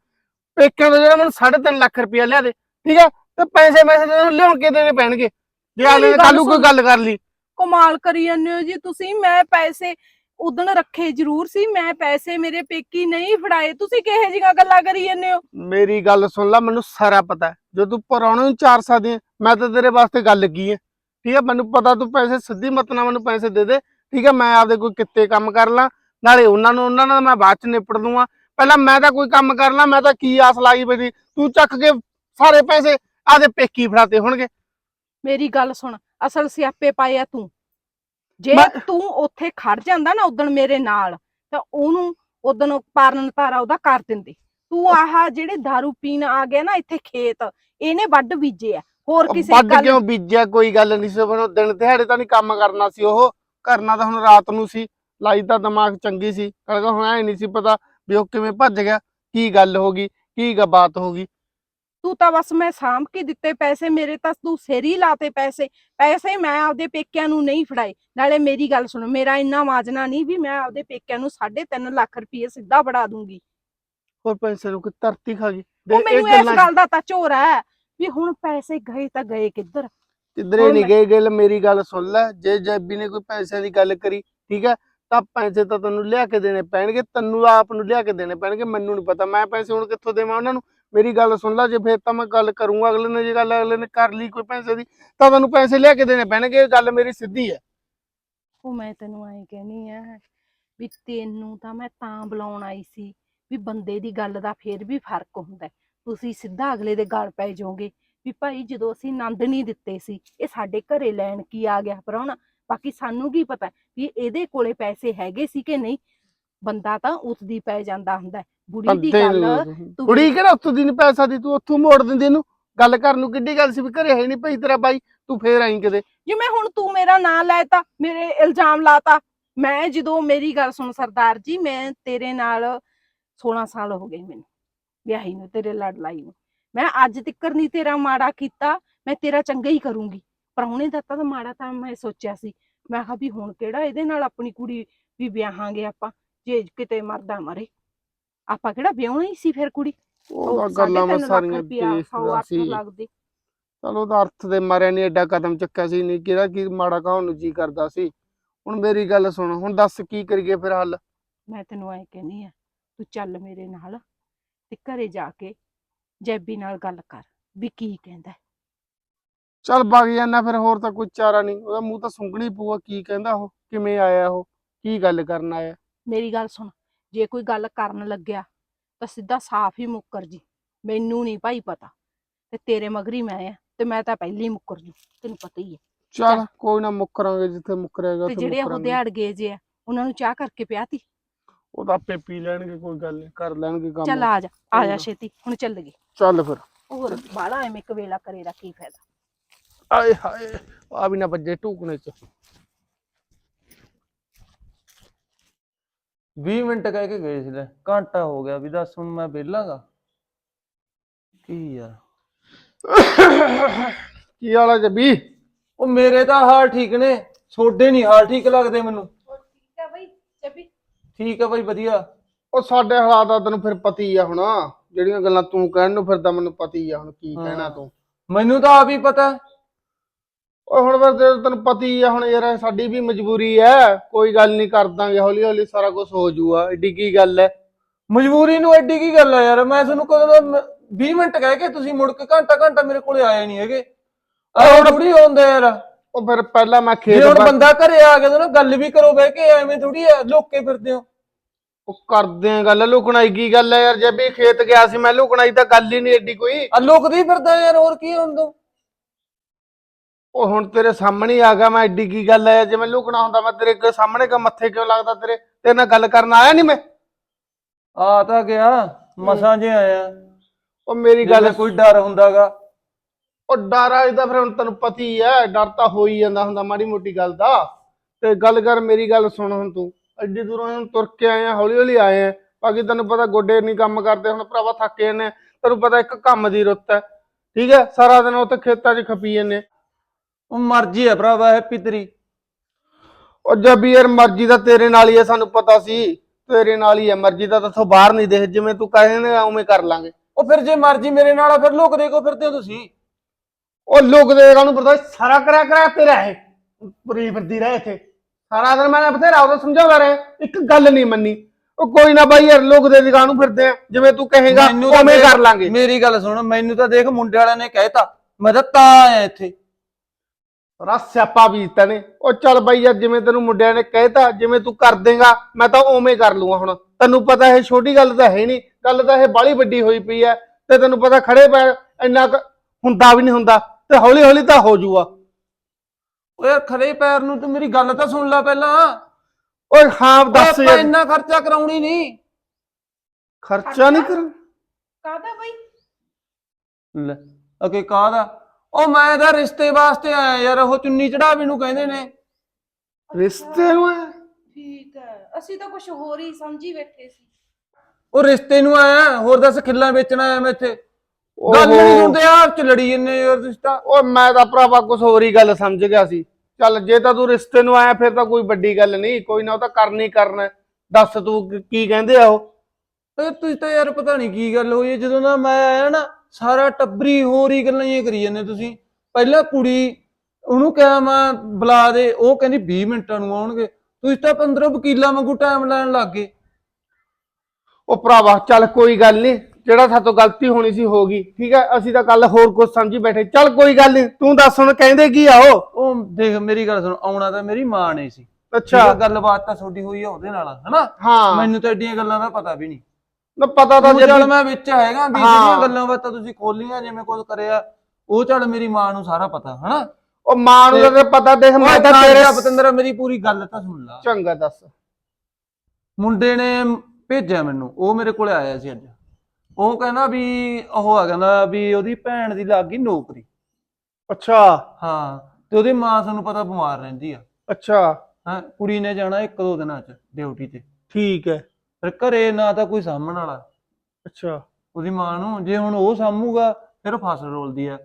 ਪੇਕਿਆਂ ਦਾ ਜਿਹੜਾ ਮੈਨੂੰ 3.5 ਲੱਖ ਰੁਪਇਆ ਲਿਆ ਦੇ ਠੀਕ ਹੈ? ਤੇ ਪੈਸੇ ਮੈਸੇ ਤੈਨੂੰ ਲਿਆਉਣ ਕੇ ਦੇਣੇ ਪੈਣਗੇ? ਜੇ ਅਗਲੇ ਨੇ ਕੱਲ ਕੋਈ। ਗੱਲ ਕਰ ਲਈ। ਕਮਾਲ ਕਰੀ ਜਾਂਦੇ ਹੋ ਜੀ। ਤੁਸੀਂ ਮੈਂ ਪੈਸੇ ਉਦਣ ਰੱਖੇ ਜ਼ਰੂਰ ਸੀ। ਮੈਂ ਪੈਸੇ ਮੇਰੇ ਪੇਕੀ ਨਹੀਂ ਫੜਾਏ। ਤੁਸੀਂ ਕਿਹੋ ਜਿਹੀਆਂ ਗੱਲਾਂ ਕਰੀ ਜਾਂਦੇ ਹੋ? ਮੇਰੀ ਗੱਲ ਸੁਣ ਲੈ ਮੈਨੂੰ ਸਾਰਾ ਪਤਾ ਹੈ। ਜੋ ਤੂੰ ਪਰਾਉਣੇ ਨੂੰ ਚਾਰ ਸਕਦੀ ਹੈ ਮੈਂ ਤਾਂ ਤੇਰੇ ਵਾਸਤੇ ਗੱਲ ਕੀ ਹੈ? ਠੀਕ ਹੈ ਮੈਨੂੰ ਪਤਾ ਤੂੰ ਪੈਸੇ ਸਿੱਧੀ ਮਤ ਨਾਲ ਮੈਨੂੰ ਪੈਸੇ ਦੇ ਦੇ। ਠੀਕ ਹੈ ਮੈਂ ਆਪਦੇ ਕੋਈ ਕਿੱਤੇ ਕੰਮ ਕਰ ਲਾਂ। ਨਾਲੇ ਉਹਨਾਂ ਨੂੰ ਉਹਨਾਂ ਨਾਲ ਮੈਂ ਬਾਅਦ ਚ ਨਿਪਟ ਦੂੰਗਾ। ਪਹਿਲਾਂ ਮੈਂ ਤਾਂ ਕੋਈ ਕੰਮ ਕਰ ਲਾਂ ਮੈਂ ਤਾਂ ਕੀ ਆਸ ਲਾਈ ਬਈ ਤੂੰ ਚੱਕ ਕੇ ਸਾਰੇ ਪੈਸੇ ਆਪਦੇ ਪੇਕੀ ਫੜਾਤੇ ਹੋਣਗੇ। ਮੇਰੀ ਗੱਲ ਸੁਣ। ਅਸਲ ਸਿਆਪੇ ਪਾਇਆ ਤੂੰ। ਜੇ ਤੂੰ ਉੱਥੇ ਖੜ ਜਾਂਦਾ ਨਾ ਉਦਣ ਮੇਰੇ ਨਾਲ ਤਾਂ ਉਹਨੂੰ ਉਦਣ ਪਾਰਨ ਤਾਰਾ ਉਹਦਾ ਕਰ ਦਿੰਦੇ। ਤੂੰ ਆਹ ਜਿਹੜੇ दारू ਪੀਣ ਆ ਗਿਆ ਨਾ ਇੱਥੇ ਖੇਤ ਇਹਨੇ ਵੱਢ ਬੀਜੇ ਆ। ਹੋਰ ਕਿਸੇ ਵੱਢ ਕਿਉਂ ਬੀਜਿਆ? ਕੋਈ ਗੱਲ ਨਹੀਂ ਸੀ ਉਹ ਦਿਨ ਦਿਹਾੜੇ ਤਾਂ ਨਹੀਂ ਕੰਮ ਕਰਨਾ ਸੀ ਉਹ। ਕਰਨਾ ਤਾਂ ਹੁਣ ਰਾਤ ਨੂੰ ਸੀ ਲਾਈ ਤਾਂ ਦਿਮਾਗ ਚੰਗੀ ਸੀ। ਕਹਿੰਦਾ ਹੁਣ ਐ ਨਹੀਂ ਸੀ ਪਤਾ ਵੀ ਉਹ ਕਿਵੇਂ ਭੱਜ ਗਿਆ ਕੀ ਗੱਲ ਹੋ ਗਈ ਕੀ ਬਾਤ ਹੋ ਗਈ। ਤੂੰ ਤਾਂ ਬਸ ਮੈਂ ਸਾਂਭ ਕੇ ਦਿੱਤੇ ਪੈਸੇ ਮੇਰੇ ਤਾਂ ਤੂੰ ਸਿਰ ਹੀ ਲਾਤੇ ਪੈਸੇ ਪੈਸੇ ਮੈਂ ਆਪਦੇ ਪੇਕਿਆਂ ਨੂੰ ਨਹੀਂ ਫੜਾਏ। ਨਾਲੇ ਮੇਰੀ ਗੱਲ ਸੁਣ ਮੇਰਾ ਇੰਨਾ ਮਾਜਨਾ ਨਹੀਂ ਵੀ ਮੈਂ ਆਪਦੇ ਪੇਕਿਆਂ ਨੂੰ 3.5 ਲੱਖ ਰੁਪਏ ਸਿੱਧਾ ਫੜਾ ਦੂੰਗੀ। ਹੋਰ ਪੈਸੇ ਨੂੰ ਕੋਈ ਧਰਤੀ ਖਾ ਗਈ। ਉਹ ਮੈਨੂੰ ਇਸ ਗੱਲਾਂ ਦਾ ਤਾਂ ਝੋਰ ਹੈ ਵੀ ਹੁਣ ਪੈਸੇ ਗਏ ਤਾਂ ਗਏ ਕਿੱਧਰ? ਕਿਧਰੇ ਨਹੀਂ ਗਏ ਗੱਲ ਮੇਰੀ ਗੱਲ ਸੁਣ ਲੈ ਜੇ ਜੈਬੀ ਨੇ ਕੋਈ ਪੈਸਿਆਂ ਦੀ ਗੱਲ ਕਰੀ ਠੀਕ ਹੈ ਤਾਂ ਪੈਸੇ ਤਾਂ ਤੈਨੂੰ ਲਿਆ ਕੇ ਦੇਣੇ ਪੈਣਗੇ ਤੈਨੂੰ ਆਪ ਨੂੰ ਲਿਆ ਕੇ ਦੇਣੇ ਪੈਣਗੇ ਮੈਨੂੰ ਨਹੀਂ ਪਤਾ ਮੈਂ ਪੈਸੇ ਹੁਣ ਕਿੱਥੋਂ ਦੇਵਾਂ ਉਹਨਾਂ ਨੂੰ? ਮੇਰੀ ਗੱਲ ਸੁਣ ਲੈ, ਜੇ ਫੇਰ ਤਾਂ ਮੈਂ ਗੱਲ ਕਰੂੰਗਾ ਅਗਲੇ ਨੇ ਜੇ ਗੱਲ ਅਗਲੇ ਨੇ ਕਰ ਲਈ ਕੋਈ ਪੈਸੇ ਦੀ, ਤਾਂ ਤੁਹਾਨੂੰ ਪੈਸੇ ਲਿਆ ਕੇ ਦੇਣੇ ਪੈਣਗੇ, ਇਹ ਗੱਲ ਮੇਰੀ ਸਿੱਧੀ ਹੈ। ਉਹ ਮੈਂ ਤੈਨੂੰ ਐਂ ਕਹਿਣੀ ਆ ਵੀ ਤੈਨੂੰ ਤਾਂ ਮੈਂ ਤਾਂ ਬੁਲਾਉਣ ਆਈ ਸੀ ਵੀ ਬੰਦੇ ਦੀ ਗੱਲ ਦਾ ਫੇਰ ਵੀ ਫ਼ਰਕ ਹੁੰਦਾ ਹੈ। ਤੁਸੀਂ ਸਿੱਧਾ ਅਗਲੇ ਦੇ ਗਲ ਪੈ ਜਾਓਗੇ ਵੀ ਭਾਈ ਜਦੋਂ ਅਸੀਂ ਆਨੰਦ ਨਹੀਂ ਦਿੱਤੇ ਸੀ, ਇਹ ਸਾਡੇ ਘਰੇ ਲੈਣ ਕੀ ਆ ਗਿਆ ਪ੍ਰਾਹੁਣਾ ਬਾਕੀ ਸਾਨੂੰ ਕੀ ਪਤਾ ਵੀ ਇਹਦੇ ਕੋਲੇ ਪੈਸੇ ਹੈਗੇ ਸੀ ਕਿ ਨਹੀਂ? ਬੰਦਾ ਤਾਂ ਉਸ ਦੀ ਪੈ ਜਾਂਦਾ ਹੁੰਦਾ ਹੈ। ਬੁੜੀ ਦੀ ਬੰਦੇ ਗੱਲ ਨੂੰ ਤੂੰ ਕੁੜੀ ਕਿਹੜਾ ਉੱਥੋਂ ਦੀ ਨੀ ਪੈਸਾ ਦੀ ਤੂੰ ਉੱਥੋਂ ਮੋੜ ਦਿੰਦੀ ਇਹਨੂੰ। ਗੱਲ ਕਰਨ ਨੂੰ ਕਿੱਡੀ ਗੱਲ ਸੀ ਵੀ ਘਰੇ ਹੈ ਨਹੀਂ ਭਾਈ ਤੇਰਾ ਬਾਈ ਤੂੰ ਫੇਰ ਆਈ ਕਦੇ ਜਿਵੇਂ ਹੁਣ ਤੂੰ ਮੇਰਾ ਨਾਂ ਲੈਤਾ ਮੇਰੇ ਇਲਜ਼ਾਮ ਲਾਤਾ। ਮੈਂ ਜਦੋਂ ਮੇਰੀ ਗੱਲ ਸੁਣ ਸਰਦਾਰ ਜੀ ਮੈਂ ਤੇਰੇ ਨਾਲ 16 ਸਾਲ ਹੋ ਗਏ ਮੈਨੂੰ ਵਿਆਹੀ ਨੂੰ ਤੇਰੇ ਲੜ ਲਾਈ ਨੂੰ। ਮੈਂ ਅੱਜ ਤੱਕ ਨਹੀਂ ਤੇਰਾ ਮਾੜਾ ਕੀਤਾ ਮੈਂ ਤੇਰਾ ਚੰਗਾ ਹੀ ਕਰੂੰਗੀ। ਪ੍ਰਾਹੁਣੇ ਦਾ ਤਾਂ ਮਾੜਾ ਤਾਂ ਮੈਂ ਸੋਚਿਆ ਸੀ ਮੈਂ ਕਿਹਾ ਵੀ ਹੁਣ ਕਿਹੜਾ ਇਹਦੇ ਨਾਲ ਆਪਣੀ ਕੁੜੀ ਵੀ ਵਿਆਹਾਂਗੇ ਆਪਾਂ। ਜੇ ਕਿਤੇ ਮਰਦਾ ਮਰੇ। ਆਪਾਂ ਕਿਹੜਾ ਵਿਆਹਣਾ ਹੀ ਸੀ ਫਿਰ ਕੁੜੀ? ਉਹ ਤਾਂ ਗੱਲਾਂ ਮੈਂ ਸਾਰੀਆਂ ਦੇਖਦਾ ਸੀ। ਲੱਗਦੇ। ਚਲ ਉਹਦਾ ਅਰਥ ਦੇ ਮਾਰਿਆ ਨਹੀਂ ਐਡਾ ਕਦਮ ਚੱਕਿਆ ਸੀ ਨਹੀਂ ਕਿਹਦਾ ਕੀ ਮਾੜਾ ਕਹਾਉਣ ਨੂੰ ਜੀ ਕਰਦਾ ਸੀ। ਹੁਣ ਮੇਰੀ ਗੱਲ ਸੁਣ ਹੁਣ ਦੱਸ ਕੀ ਕਰੀਏ ਫਿਰ ਹੱਲ? ਮੈਂ ਤੈਨੂੰ ਐ ਕਹਿੰਦੀ ਆ ਤੂੰ ਚੱਲ ਮੇਰੇ ਨਾਲ ਤੇ ਘਰੇ ਜਾ ਕੇ ਜੈਬੀ ਨਾਲ ਗੱਲ ਕਰ ਵੀ ਕੀ ਕਹਿੰਦਾ। ਚੱਲ ਵਗ ਜਾਣਾ ਫਿਰ ਹੋਰ ਤਾਂ ਕੋਈ ਚਾਰਾ ਨਹੀਂ ਉਹਦਾ ਮੂੰਹ ਤਾਂ ਸੁੰਗਣੀ ਪਊਗਾ ਕੀ ਕਹਿੰਦਾ ਉਹ? ਕਿਵੇਂ ਆਇਆ ਉਹ? ਕੀ ਗੱਲ ਕਰਨ ਆਇਆ? ਮੇਰੀ ਗੱਲ ਸੁਣ ਜੇ ਕੋਈ ਗੱਲ ਕਰਨ ਲੱਗਿਆ ਤਾਂ ਸਿੱਧਾ ਸਾਫ਼ ਹੀ ਮੁੱਕਰ ਜੀ ਮੈਨੂੰ ਨਹੀਂ ਭਾਈ ਪਤਾ ਤੇ ਤੇਰੇ ਮਗਰੀ ਮੈਂ ਆ ਤੇ ਮੈਂ ਤਾਂ ਪਹਿਲਾਂ ਮੁੱਕਰ ਜੂ ਤੈਨੂੰ ਪਤਾ ਹੀ ਹੈ ਚੱਲ ਕੋਈ ਨਾ ਮੁੱਕਰਾਂਗੇ ਜਿੱਥੇ ਮੁੱਕਰੇਗਾ ਤੇ ਜਿਹੜੇ ਉਹ ਦਿਹਾੜ ਗਏ ਜੇ ਆ ਉਹਨਾਂ ਨੂੰ ਚਾਹ ਕਰਕੇ ਪਿਆਤੀ ਉਹ ਤਾਂ ਆਪੇ ਪੀ ਲੈਣਗੇ ਕੋਈ ਗੱਲ ਨਹੀਂ ਕਰ ਲੈਣਗੇ ਕੰਮ। ਚੱਲ ਆ ਜਾ ਆ ਜਾ। ਛੇਤੀ ਹੁਣ ਚੱਲ ਗਏ। ਚੱਲ ਫਿਰ। ਹੋਰ ਬਾਲਾ ਐਵੇਂ ਕਵੇਲਾ ਕਰੇ ਦਾ ਕੀ ਫਾਇਦਾ? ਆਏ ਹਾਏ ਆ ਵੀ ਨਾ ਵੱਜੇ ਢੂਕਣੇ ਚ। 20 ਮਿੰਟ ਕਹਿ ਕੇ ਗਏ ਸੀ ਲੈ ਘੰਟਾ ਹੋ ਗਿਆ ਵੀ ਦੱਸ ਹੁਣ ਮੈਂ ਵਿਹਲਾਗਾ। ਕੀ ਯਾਰ? ਕੀ ਹਾਲ ਆ ਜੱਬੀ? ਉਹ ਮੇਰੇ ਤਾਂ ਹਾਲ ਠੀਕ ਨੇ ਛੋਡੇ ਨਹੀਂ ਹਾਲ ਠੀਕ ਲੱਗਦੇ ਮੈਨੂੰ। ਠੀਕ ਹੈ ਬਈ ਠੀਕ ਆ ਬਾਈ ਵਧੀਆ। ਉਹ ਸਾਡੇ ਹਾਲਾਤ ਦਾ ਤੈਨੂੰ ਫਿਰ ਪਤੀ ਆ ਹੁਣ ਜਿਹੜੀਆਂ ਗੱਲਾਂ ਤੂੰ ਕਹਿਣ ਨੂੰ ਫਿਰਦਾ ਮੈਨੂੰ ਪਤੀ ਆ ਹੁਣ ਕੀ। ਕਹਿਣਾ ਤੂੰ? ਮੈਨੂੰ ਤਾਂ ਆਪ ਹੀ ਪਤਾ ਓਏ ਹੁਣ ਫਿਰ ਤੇ ਤੈਨੂੰ ਪਤੀ ਆ ਹੁਣ ਯਾਰ ਸਾਡੀ ਵੀ ਮਜਬੂਰੀ ਐ। ਕੋਈ ਗੱਲ ਨਹੀਂ ਕਰ ਦਾਂਗੇ ਹੌਲੀ ਹੌਲੀ ਸਾਰਾ ਕੁਝ ਹੋ ਜੂਗਾ। ਏਡੀ ਕੀ ਗੱਲ ਐ? ਮਜਬੂਰੀ ਨੂੰ ਐਡੀ ਕੀ ਗੱਲ ਆ ਯਾਰ? ਮੈਂ ਤੁਹਾਨੂੰ ਕਦੋਂ ਦਾ ਮ- 20 ਮਿੰਟ ਕਹਿ ਕੇ ਤੁਸੀਂ ਮੁੜ ਕੇ ਘੰਟਾ ਘੰਟਾ ਮੇਰੇ ਕੋਲੇ ਆਏ ਨਹੀਂ ਹੈਗੇ। ਆਹ ਥੋੜੀ ਹੁੰਦਾ ਯਾਰ। ਉਹ ਫਿਰ ਪਹਿਲਾਂ ਮੈਂ ਜੇ ਖੇਤ ਹੁਣ ਬੰਦਾ ਘਰੇ ਆ ਗਿਆ ਤਾਂ ਨਾ ਗੱਲ ਵੀ ਕਰੋ ਬਹਿ ਕੇ ਐਵੇਂ ਥੋੜੀ ਆ ਲੋਕੇ ਫਿਰਦੇ ਹੋ। ਉਹ ਕਰਦੇ ਆ ਗੱਲ ਲੁਕਣਾਈ ਕੀ ਗੱਲ ਐ ਯਾਰ? ਜੱਬੀ ਖੇਤ ਗਿਆ ਸੀ ਮੈਂ ਲੁਕਣਾਈ ਤਾਂ ਗੱਲ ਹੀ ਨਹੀਂ ਏਡੀ ਕੋਈ। ਆ ਲੋਕਦੀ ਹੀ ਫਿਰਦਾ ਯਾਰ ਹੋਰ ਕੀ ਹੁੰਦਾ? ਉਹ ਹੁਣ ਤੇਰੇ ਸਾਹਮਣੇ ਹੀ ਆ ਗਿਆ ਮੈਂ ਏਡੀ ਕੀ ਗੱਲ ਐ ਜਿਵੇਂ ਲੁਕਣਾ ਹੁੰਦਾ ਮੈਂ ਤੇਰੇ ਅੱਗੇ ਸਾਹਮਣੇ ਕਾ ਮੱਥੇ ਕਿਉਂ ਲੱਗਦਾ ਤੇਰੇ? ਤੇਰੇ ਨਾਲ ਗੱਲ ਕਰਨ ਆਇਆ ਨਹੀਂ ਮੈਂ? ਆ ਤਾਂ ਗਿਆ ਮਸਾਂ ਜੇ ਆਇਆ। ਉਹ ਮੇਰੀ ਗੱਲ ਗੱਲ ਕੋਈ ਡਰ ਹੁੰਦਾਗਾ। ਉਹ ਡਰ ਆ ਇਹਦਾ ਫਿਰ ਹੁਣ ਤੈਨੂੰ ਪਤੀ ਐ ਡਰ ਤਾਂ ਹੋ ਹੀ ਜਾਂਦਾ ਹੁੰਦਾ ਮਾੜੀ ਮੋਟੀ ਗੱਲ ਦਾ। ਤੇ ਗੱਲ ਕਰ ਮੇਰੀ ਗੱਲ ਸੁਣ ਹੁਣ ਤੂੰ। ਐਡੀ ਦੂਰੋਂ ਹੁਣ ਤੁਰ ਕੇ ਆਏ ਆ ਹੌਲੀ ਹੌਲੀ ਆਏ ਆ। ਬਾਕੀ ਤੈਨੂੰ ਪਤਾ ਗੋਡੇ ਨਹੀਂ ਕੰਮ ਕਰਦੇ ਹੁਣ ਭਰਾਵਾ ਥੱਕੇ ਨੇ ਤੈਨੂੰ ਪਤਾ ਇੱਕ ਕੰਮ ਦੀ ਰੁੱਤ ਹੈ। ਠੀਕ ਹੈ ਸਾਰਾ ਦਿਨ ਉੱਥੇ ਖੇਤਾਂ 'ਚ ਖਪੀ ਜਾਂਦੇ ਉਹ ਮਰਜ਼ੀ ਆ ਭਰਾਵਾ ਹੈਪੀ ਤੇਰੀ। ਉਹ ਜੱਬੀ ਯਾਰ ਮਰਜ਼ੀ ਤਾਂ ਤੇਰੇ ਨਾਲ ਹੀ ਹੈ ਸਾਨੂੰ ਪਤਾ ਸੀ। ਤੇਰੇ ਨਾਲ ਹੀ ਹੈ ਮਰਜ਼ੀ ਤਾਂ ਤੇਥੋਂ ਬਾਹਰ ਨਹੀਂ ਦੇਖ ਜਿਵੇਂ ਤੂੰ ਕਹੇ ਨੇ ਉਵੇਂ ਕਰ ਲਾਂਗੇ। ਉਹ ਫਿਰ ਜੇ ਮਰਜ਼ੀ ਮੇਰੇ ਨਾਲ ਆ ਫਿਰ ਲੋਕ ਦੇਖੋ ਫਿਰਦੇ ਹੋ ਤੁਸੀਂ? ਉਹ ਲੋਕ ਦੇ ਨੂੰ ਪਤਾ ਸਾਰਾ ਕਰਿਆ ਕਰਿਆ ਤੇਰਾ ਹੈ ਪੂਰੀ ਫਿਰਦੀ ਰਹੇ ਇੱਥੇ। ਸਾਰਾ ਦਿਨ ਮੈਂ ਬਥੇਰਾ ਉਹਦਾ ਸਮਝਾਉਂਦਾ ਰਿਹਾ ਇੱਕ ਗੱਲ ਨਹੀਂ ਮੰਨੀ। ਉਹ ਕੋਈ ਨਾ ਬਾਈ ਯਾਰ ਲੋਕ ਦੇ ਦੁਕਾਨ ਨੂੰ ਫਿਰਦੇ ਆ ਜਿਵੇਂ ਤੂੰ ਕਹੇਗਾ ਉਵੇਂ ਦੇਖ- ਕਰ ਲਾਂਗੇ। ਮੇਰੀ ਗੱਲ ਸੁਣ ਮੈਨੂੰ ਤਾਂ ਦੇਖ ਮੁੰਡੇ ਵਾਲਿਆਂ ਨੇ ਕਹਿਤਾ ਮੈਂ ਤਾਂ ਤਾਂ ਆਇਆ ਇੱਥੇ। ਰਾ ਸਿਆਪਾ ਬੀਜਤਾ ਨੇ। ਉਹ ਚੱਲ ਬਾਈ ਯਾਰ ਜਿਵੇਂ ਤੈਨੂੰ ਮੁੰਡਿਆਂ ਨੇ ਕਹਿਤਾ ਜਿਵੇਂ ਤੂੰ ਕਰ ਦੇਗਾ ਮੈਂ ਤਾਂ ਉਵੇਂ ਕਰ ਲੂੰਗਾ ਹੁਣ। ਤੈਨੂੰ ਪਤਾ ਇਹ ਛੋਟੀ ਗੱਲ ਤਾਂ ਹੈ ਨਹੀਂ। ਗੱਲ ਤਾਂ ਇਹ ਬਾਲੀ ਵੱਡੀ ਹੋਈ ਪਈ ਹੈ ਤੇ ਤੈਨੂੰ ਪਤਾ ਖੜੇ ਪੈਰ ਇੰਨਾ ਹੁੰਦਾ ਵੀ ਨਹੀਂ ਹੁੰਦਾ ਤੇ ਹੌਲੀ ਹੌਲੀ ਤਾਂ ਹੋ ਜੂਗਾ। ਓ ਯਾਰ ਖੜੇ ਪੈਰ ਨੂੰ ਤੂੰ ਮੇਰੀ ਗੱਲ ਤਾਂ ਸੁਣ ਲੈ ਪਹਿਲਾਂ। ਓਏ ਹਾਂ ਦੱਸ ਯਾਰ। ਇੰਨਾ ਖਰਚਾ ਕਰਾਉਣੀ ਨਹੀਂ। ਖਰਚਾ ਨਹੀਂ ਕਰ ਕਾਹਦਾ ਬਈ? ਲੈ ਅਕੇ ਕਾਹਦਾ? ਉਹ ਮੈਂ ਤਾਂ ਰਿਸ਼ਤੇ ਵਾਸਤੇ ਆਇਆ ਯਾਰ ਉਹ ਚੁੰਨੀ ਚੜਾਵੀ ਨੂੰ ਕਹਿੰਦੇ ਨੇ। ਰਿਸ਼ਤੇ ਹੋਏ? ਠੀਕ ਹੈ। ਅਸੀਂ ਤਾਂ ਕੁਝ ਹੋਰ ਹੀ ਸਮਝੀ ਬੈਠੇ ਸੀ। ਉਹ ਰਿਸ਼ਤੇ ਨੂੰ ਆਇਆ ਹੋਰ ਦੱਸ ਖਿੱਲਾ ਵੇਚਣ ਆਇਆ ਮੈਂ ਇੱਥੇ। ਗੱਲ ਨਹੀਂ। ਸੁਣਦੇ ਆਪ ਚ ਲੜੀ ਜੰਨੇ ਯਾਰ ਰਿਸ਼ਤਾ ਓਏ ਮੈਂ ਤਾਂ ਭਰਾਵਾ ਕੁਝ ਹੋਰ ਹੀ ਗੱਲ ਸਮਝ ਗਿਆ ਸੀ। ਚੱਲ ਜੇ ਤਾਂ ਤੂੰ ਰਿਸ਼ਤੇ ਨੂੰ ਆਇਆ ਫਿਰ ਤਾਂ ਕੋਈ ਵੱਡੀ ਗੱਲ ਨਹੀਂ। ਕੋਈ ਨਾ ਉਹ ਤਾਂ ਕਰਨੀ ਕਰਨਾ। ਦੱਸ ਤੂੰ ਕੀ- ਕਹਿੰਦੇ ਆ ਉਹ? ਤੁਸੀਂ ਤਾਂ ਯਾਰ ਪਤਾ ਨਹੀਂ ਕੀ ਗੱਲ ਹੋਈ ਜਦੋਂ ਨਾ ਮੈਂ ਆਇਆ ਨਾ ਸਾਰਾ ਟੱਬਰੀ ਹੋਰ ਹੀ ਗੱਲਾਂ ਹੀ ਕਰੀ ਜਾਂਦੇ ਤੁਸੀਂ। ਪਹਿਲਾਂ ਕੁੜੀ ਉਹਨੂੰ ਕਿਹਾ ਮੈਂ ਬੁਲਾ ਦੇ ਉਹ ਕਹਿੰਦੀ 20 ਮਿੰਟਾਂ ਨੂੰ ਆਉਣਗੇ। ਤੁਸੀਂ ਤਾਂ 15 ਵਕੀਲਾਂ ਵਾਂਗੂ ਟਾਈਮ ਲੈਣ ਲੱਗ ਗਏ। ਉਹ ਭਰਾਵਾ ਚੱਲ ਕੋਈ ਗੱਲ ਨਹੀਂ ਜਿਹੜਾ ਸਾਤੋਂ ਗਲਤੀ ਹੋਣੀ ਸੀ ਹੋ ਗਈ ਠੀਕ ਹੈ? ਅਸੀਂ ਤਾਂ ਕੱਲ ਹੋਰ ਕੁਝ ਸਮਝੀ ਬੈਠੇ। ਚੱਲ ਕੋਈ ਗੱਲ ਨਹੀਂ ਤੂੰ ਦੱਸ ਹੁਣ ਕਹਿੰਦੇ ਕੀ ਆ ਉਹ? ਉਹ ਦੇਖ ਮੇਰੀ ਗੱਲ ਸੁਣ ਆਉਣਾ ਤਾਂ ਮੇਰੀ ਮਾਂ ਨੇ ਸੀ। ਅੱਛਾ। ਗੱਲਬਾਤ ਤਾਂ ਤੁਹਾਡੀ ਹੋਈ ਆ ਉਹਦੇ ਨਾਲ ਹਨਾ? ਹਾਂ। ਮੈਨੂੰ ਤਾਂ ਐਡੀਆਂ ਗੱਲਾਂ ਦਾ ਪਤਾ ਵੀ ਨਹੀਂ ਨਾ ਪਤਾ ਤਾਂ ਜੇ ਚੱਲ ਮੈਂ ਵਿੱਚ ਹੈਗਾ ਵੀ। ਜਿਹੜੀਆਂ ਗੱਲਾਂ ਬਾਤਾਂ ਤੁਸੀਂ ਖੋਲੀਆਂ ਜਿਵੇਂ ਕੁਝ ਕਰਿਆ ਉਹ ਚੱਲ ਮੇਰੀ ਮਾਂ ਨੂੰ ਸਾਰਾ ਪਤਾ ਹਨਾ? ਉਹ ਮਾਂ ਨੂੰ ਤਾਂ ਪਤਾ ਦੇਖ ਮੈਂ ਤਾਂ ਤੇਰੇ ਪਤੰਦਰ ਮੇਰੀ ਪੂਰੀ ਗੱਲ ਤਾਂ ਸੁਣ ਲਾ। ਚੰਗਾ ਦੱਸ। ਮੁੰਡੇ ਨੇ ਭੇਜਿਆ ਮੈਨੂੰ ਉਹ ਮੇਰੇ ਕੋਲੇ ਆਇਆ ਸੀ ਅੱਜ। ਉਹ ਕਹਿੰਦਾ ਵੀ ਉਹ ਆ ਕਹਿੰਦਾ ਵੀ ਉਹਦੀ ਭੈਣ ਦੀ ਲੱਗ ਗਈ ਨੌਕਰੀ। ਅੱਛਾ। ਹਾਂ ਤੇ ਉਹਦੀ ਮਾਂ ਤੁਹਾਨੂੰ ਪਤਾ ਬਿਮਾਰ ਰਹਿੰਦੀ ਆ। ਅੱਛਾ। ਹਾਂ ਕੁੜੀ ਨੇ ਜਾਣਾ ਇੱਕ ਦੋ ਦਿਨਾਂ ਚ ਡਿਊਟੀ ਤੇ। ਠੀਕ ਹੈ। ਫਿਰ ਘਰੇ ਨਾ ਤਾਂ ਕੋਈ ਸਾਂਭਣ ਵਾਲਾ। ਅੱਛਾ। ਉਹਦੀ ਮਾਂ ਨੂੰ ਜੇ ਹੁਣ ਉਹ ਸਾਂਭੂਗਾ ਫਿਰ ਫਸਲ ਰੋਲਦੀ ਆ।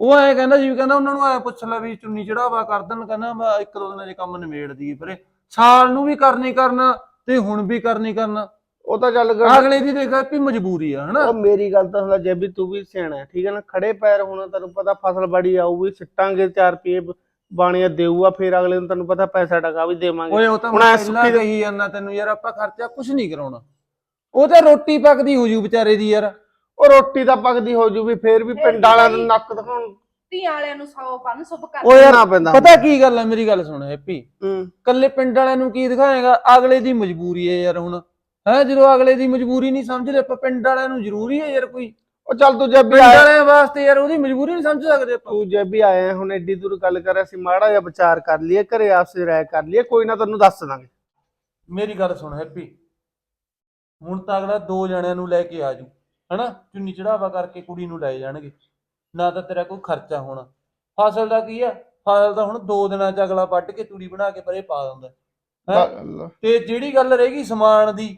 ਉਹ ਐ ਕਹਿੰਦਾ ਜੀ ਕਹਿੰਦਾ ਉਹਨਾਂ ਨੂੰ ਐ ਪੁੱਛ ਲੈ ਵੀ ਚੁੰਨੀ ਚੜਾਵਾ ਕਰ ਦੇਣ ਕਹਿੰਦਾ ਮੈਂ ਇੱਕ ਦੋ ਦਿਨਾਂ 'ਚ ਕੰਮ ਨਿਬੇੜ ਦਈਏ ਫਿਰ ਸਾਲ ਨੂੰ ਵੀ ਕਰਨੀ ਕਰਨਾ ਤੇ ਹੁਣ ਵੀ ਕਰਨੀ ਕਰਨਾ। ਉਹ ਤਾਂ ਚੱਲ ਗੱਲ ਅਗਲੇ ਦੀ ਦੇਖ ਵੀ ਮਜਬੂਰੀ ਆ ਹਨਾ? ਉਹ ਮੇਰੀ ਗੱਲ ਤਾਂ ਸੁਣ ਜੇ ਵੀ ਤੂੰ ਵੀ ਸਿਆਣਾ ਹੈ, ਠੀਕ ਹੈ ਨਾ? ਖੜੇ ਪੈਰ ਹੁਣ ਤੈਨੂੰ ਪਤਾ ਫਸਲ ਬੜੀ ਆਊਗੀ ਸਿੱਟਾਂਗੇ 4 ਰੁਪਏ ਬਾਣੀਆਂ ਦੇਊਗਾ ਫਿਰ ਅਗਲੇ ਨੂੰ ਤੈਨੂੰ ਪਤਾ ਪੈਸਾ ਟਕਾ ਵੀ ਦੇਵਾਂਗੇ। ਓਏ ਉਹ ਤਾਂ ਹੁਣ ਮੈਂ ਐਂ ਪਹਿਲਾਂ ਸੁੱਕੀ- ਕਹੀ ਜਾਂਦਾ ਤੈਨੂੰ ਯਾਰ ਆਪਾਂ ਖਰਚਾ ਕੁਝ ਨਹੀਂ ਕਰਾਉਣਾ। ਉਹ ਤਾਂ ਰੋਟੀ ਪੱਕਦੀ ਹੋ ਜੂ ਵਿਚਾਰੇ ਦੀ ਯਾਰ। ਉਹ ਰੋਟੀ ਤਾਂ ਪੱਕਦੀ ਹੋ ਜੂ ਵੀ ਫੇਰ ਵੀ ਪਿੰਡ ਵਾਲਿਆਂ ਨੂੰ ਨੱਕ ਦਿਖਾਉਣ। ਧੀਆਂ ਵਾਲਿਆਂ ਨੂੰ ਸੌ ਬੰਨ ਸੁਭ ਕਰ ਓ ਯਾਰ ਨਾ ਪੈਂਦਾ ਪਤਾ ਕੀ ਗੱਲ ਹੈ ਮੇਰੀ ਗੱਲ ਸੁਣ ਹੈਪੀ। ਹੂੰ। ਕੱਲੇ ਪਿੰਡ ਵਾਲਿਆਂ ਨੂੰ ਕੀ ਦਿਖਾਏਗਾ? ਅਗਲੇ ਦੀ ਮਜਬੂਰੀ ਹੈ ਯਾਰ ਹੁਣ। ਹੈ ਜਦੋਂ ਅਗਲੇ ਦੀ ਮਜਬੂਰੀ ਨਹੀਂ ਸਮਝਦੇ ਆਪਾਂ ਪਿੰਡ ਵਾਲਿਆਂ ਨੂੰ ਜ਼ਰੂਰੀ ਹੈ ਯਾਰ ਕੋਈ। ਉਹ ਚੱਲ ਤੂੰ ਜੱਬੀ ਪਿੰਡ ਆਇਆ ਵਾਲਿਆਂ ਵਾਸਤੇ ਯਾਰ ਉਹਦੀ ਮਜਬੂਰੀ ਨਹੀਂ ਸਮਝ ਸਕਦੇ ਆਪਾਂ। ਤੂੰ ਜੱਬੀ ਆਇਆ ਹੁਣ ਐਡੀ ਦੂਰ ਗੱਲ ਕਰ ਅਸੀਂ ਮਾੜਾ ਜਿਹਾ ਵਿਚਾਰ ਕਰ ਲਈਏ ਘਰੇ ਆਪਸੇ ਰਾਇ ਕਰ ਲਈਏ ਕੋਈ ਨਾ ਤੈਨੂੰ ਦੱਸ ਦਾਂਗੇ। ਮੇਰੀ ਗੱਲ ਸੁਣ ਹੈਪੀ। ਹੁਣ ਤਾਂ ਅਗਲਾ ਦੋ ਜਣਿਆਂ ਨੂੰ ਲੈ ਕੇ ਆ ਜੂ ਹਨਾ? ਚੁੰਨੀ ਚੜਾਵਾ ਕਰਕੇ ਕੁੜੀ ਨੂੰ ਲੈ ਜਾਣਗੇ। ਨਾ ਤਾਂ ਤੇਰਾ ਕੋਈ ਖਰਚਾ ਹੋਣਾ। ਫਸਲ ਦਾ ਕੀ ਆ? ਫਸਲ ਤਾਂ ਹੁਣ ਦੋ ਦਿਨਾਂ ਚ ਅਗਲਾ ਵੱਢ ਕੇ ਤੂੜੀ ਬਣਾ ਕੇ ਪਰੇ ਪਾ ਦਿੰਦਾ ਹੈਂ? ਤੇ ਜਿਹੜੀ ਗੱਲ ਰਹੇਗੀ ਸਮਾਨ ਦੀ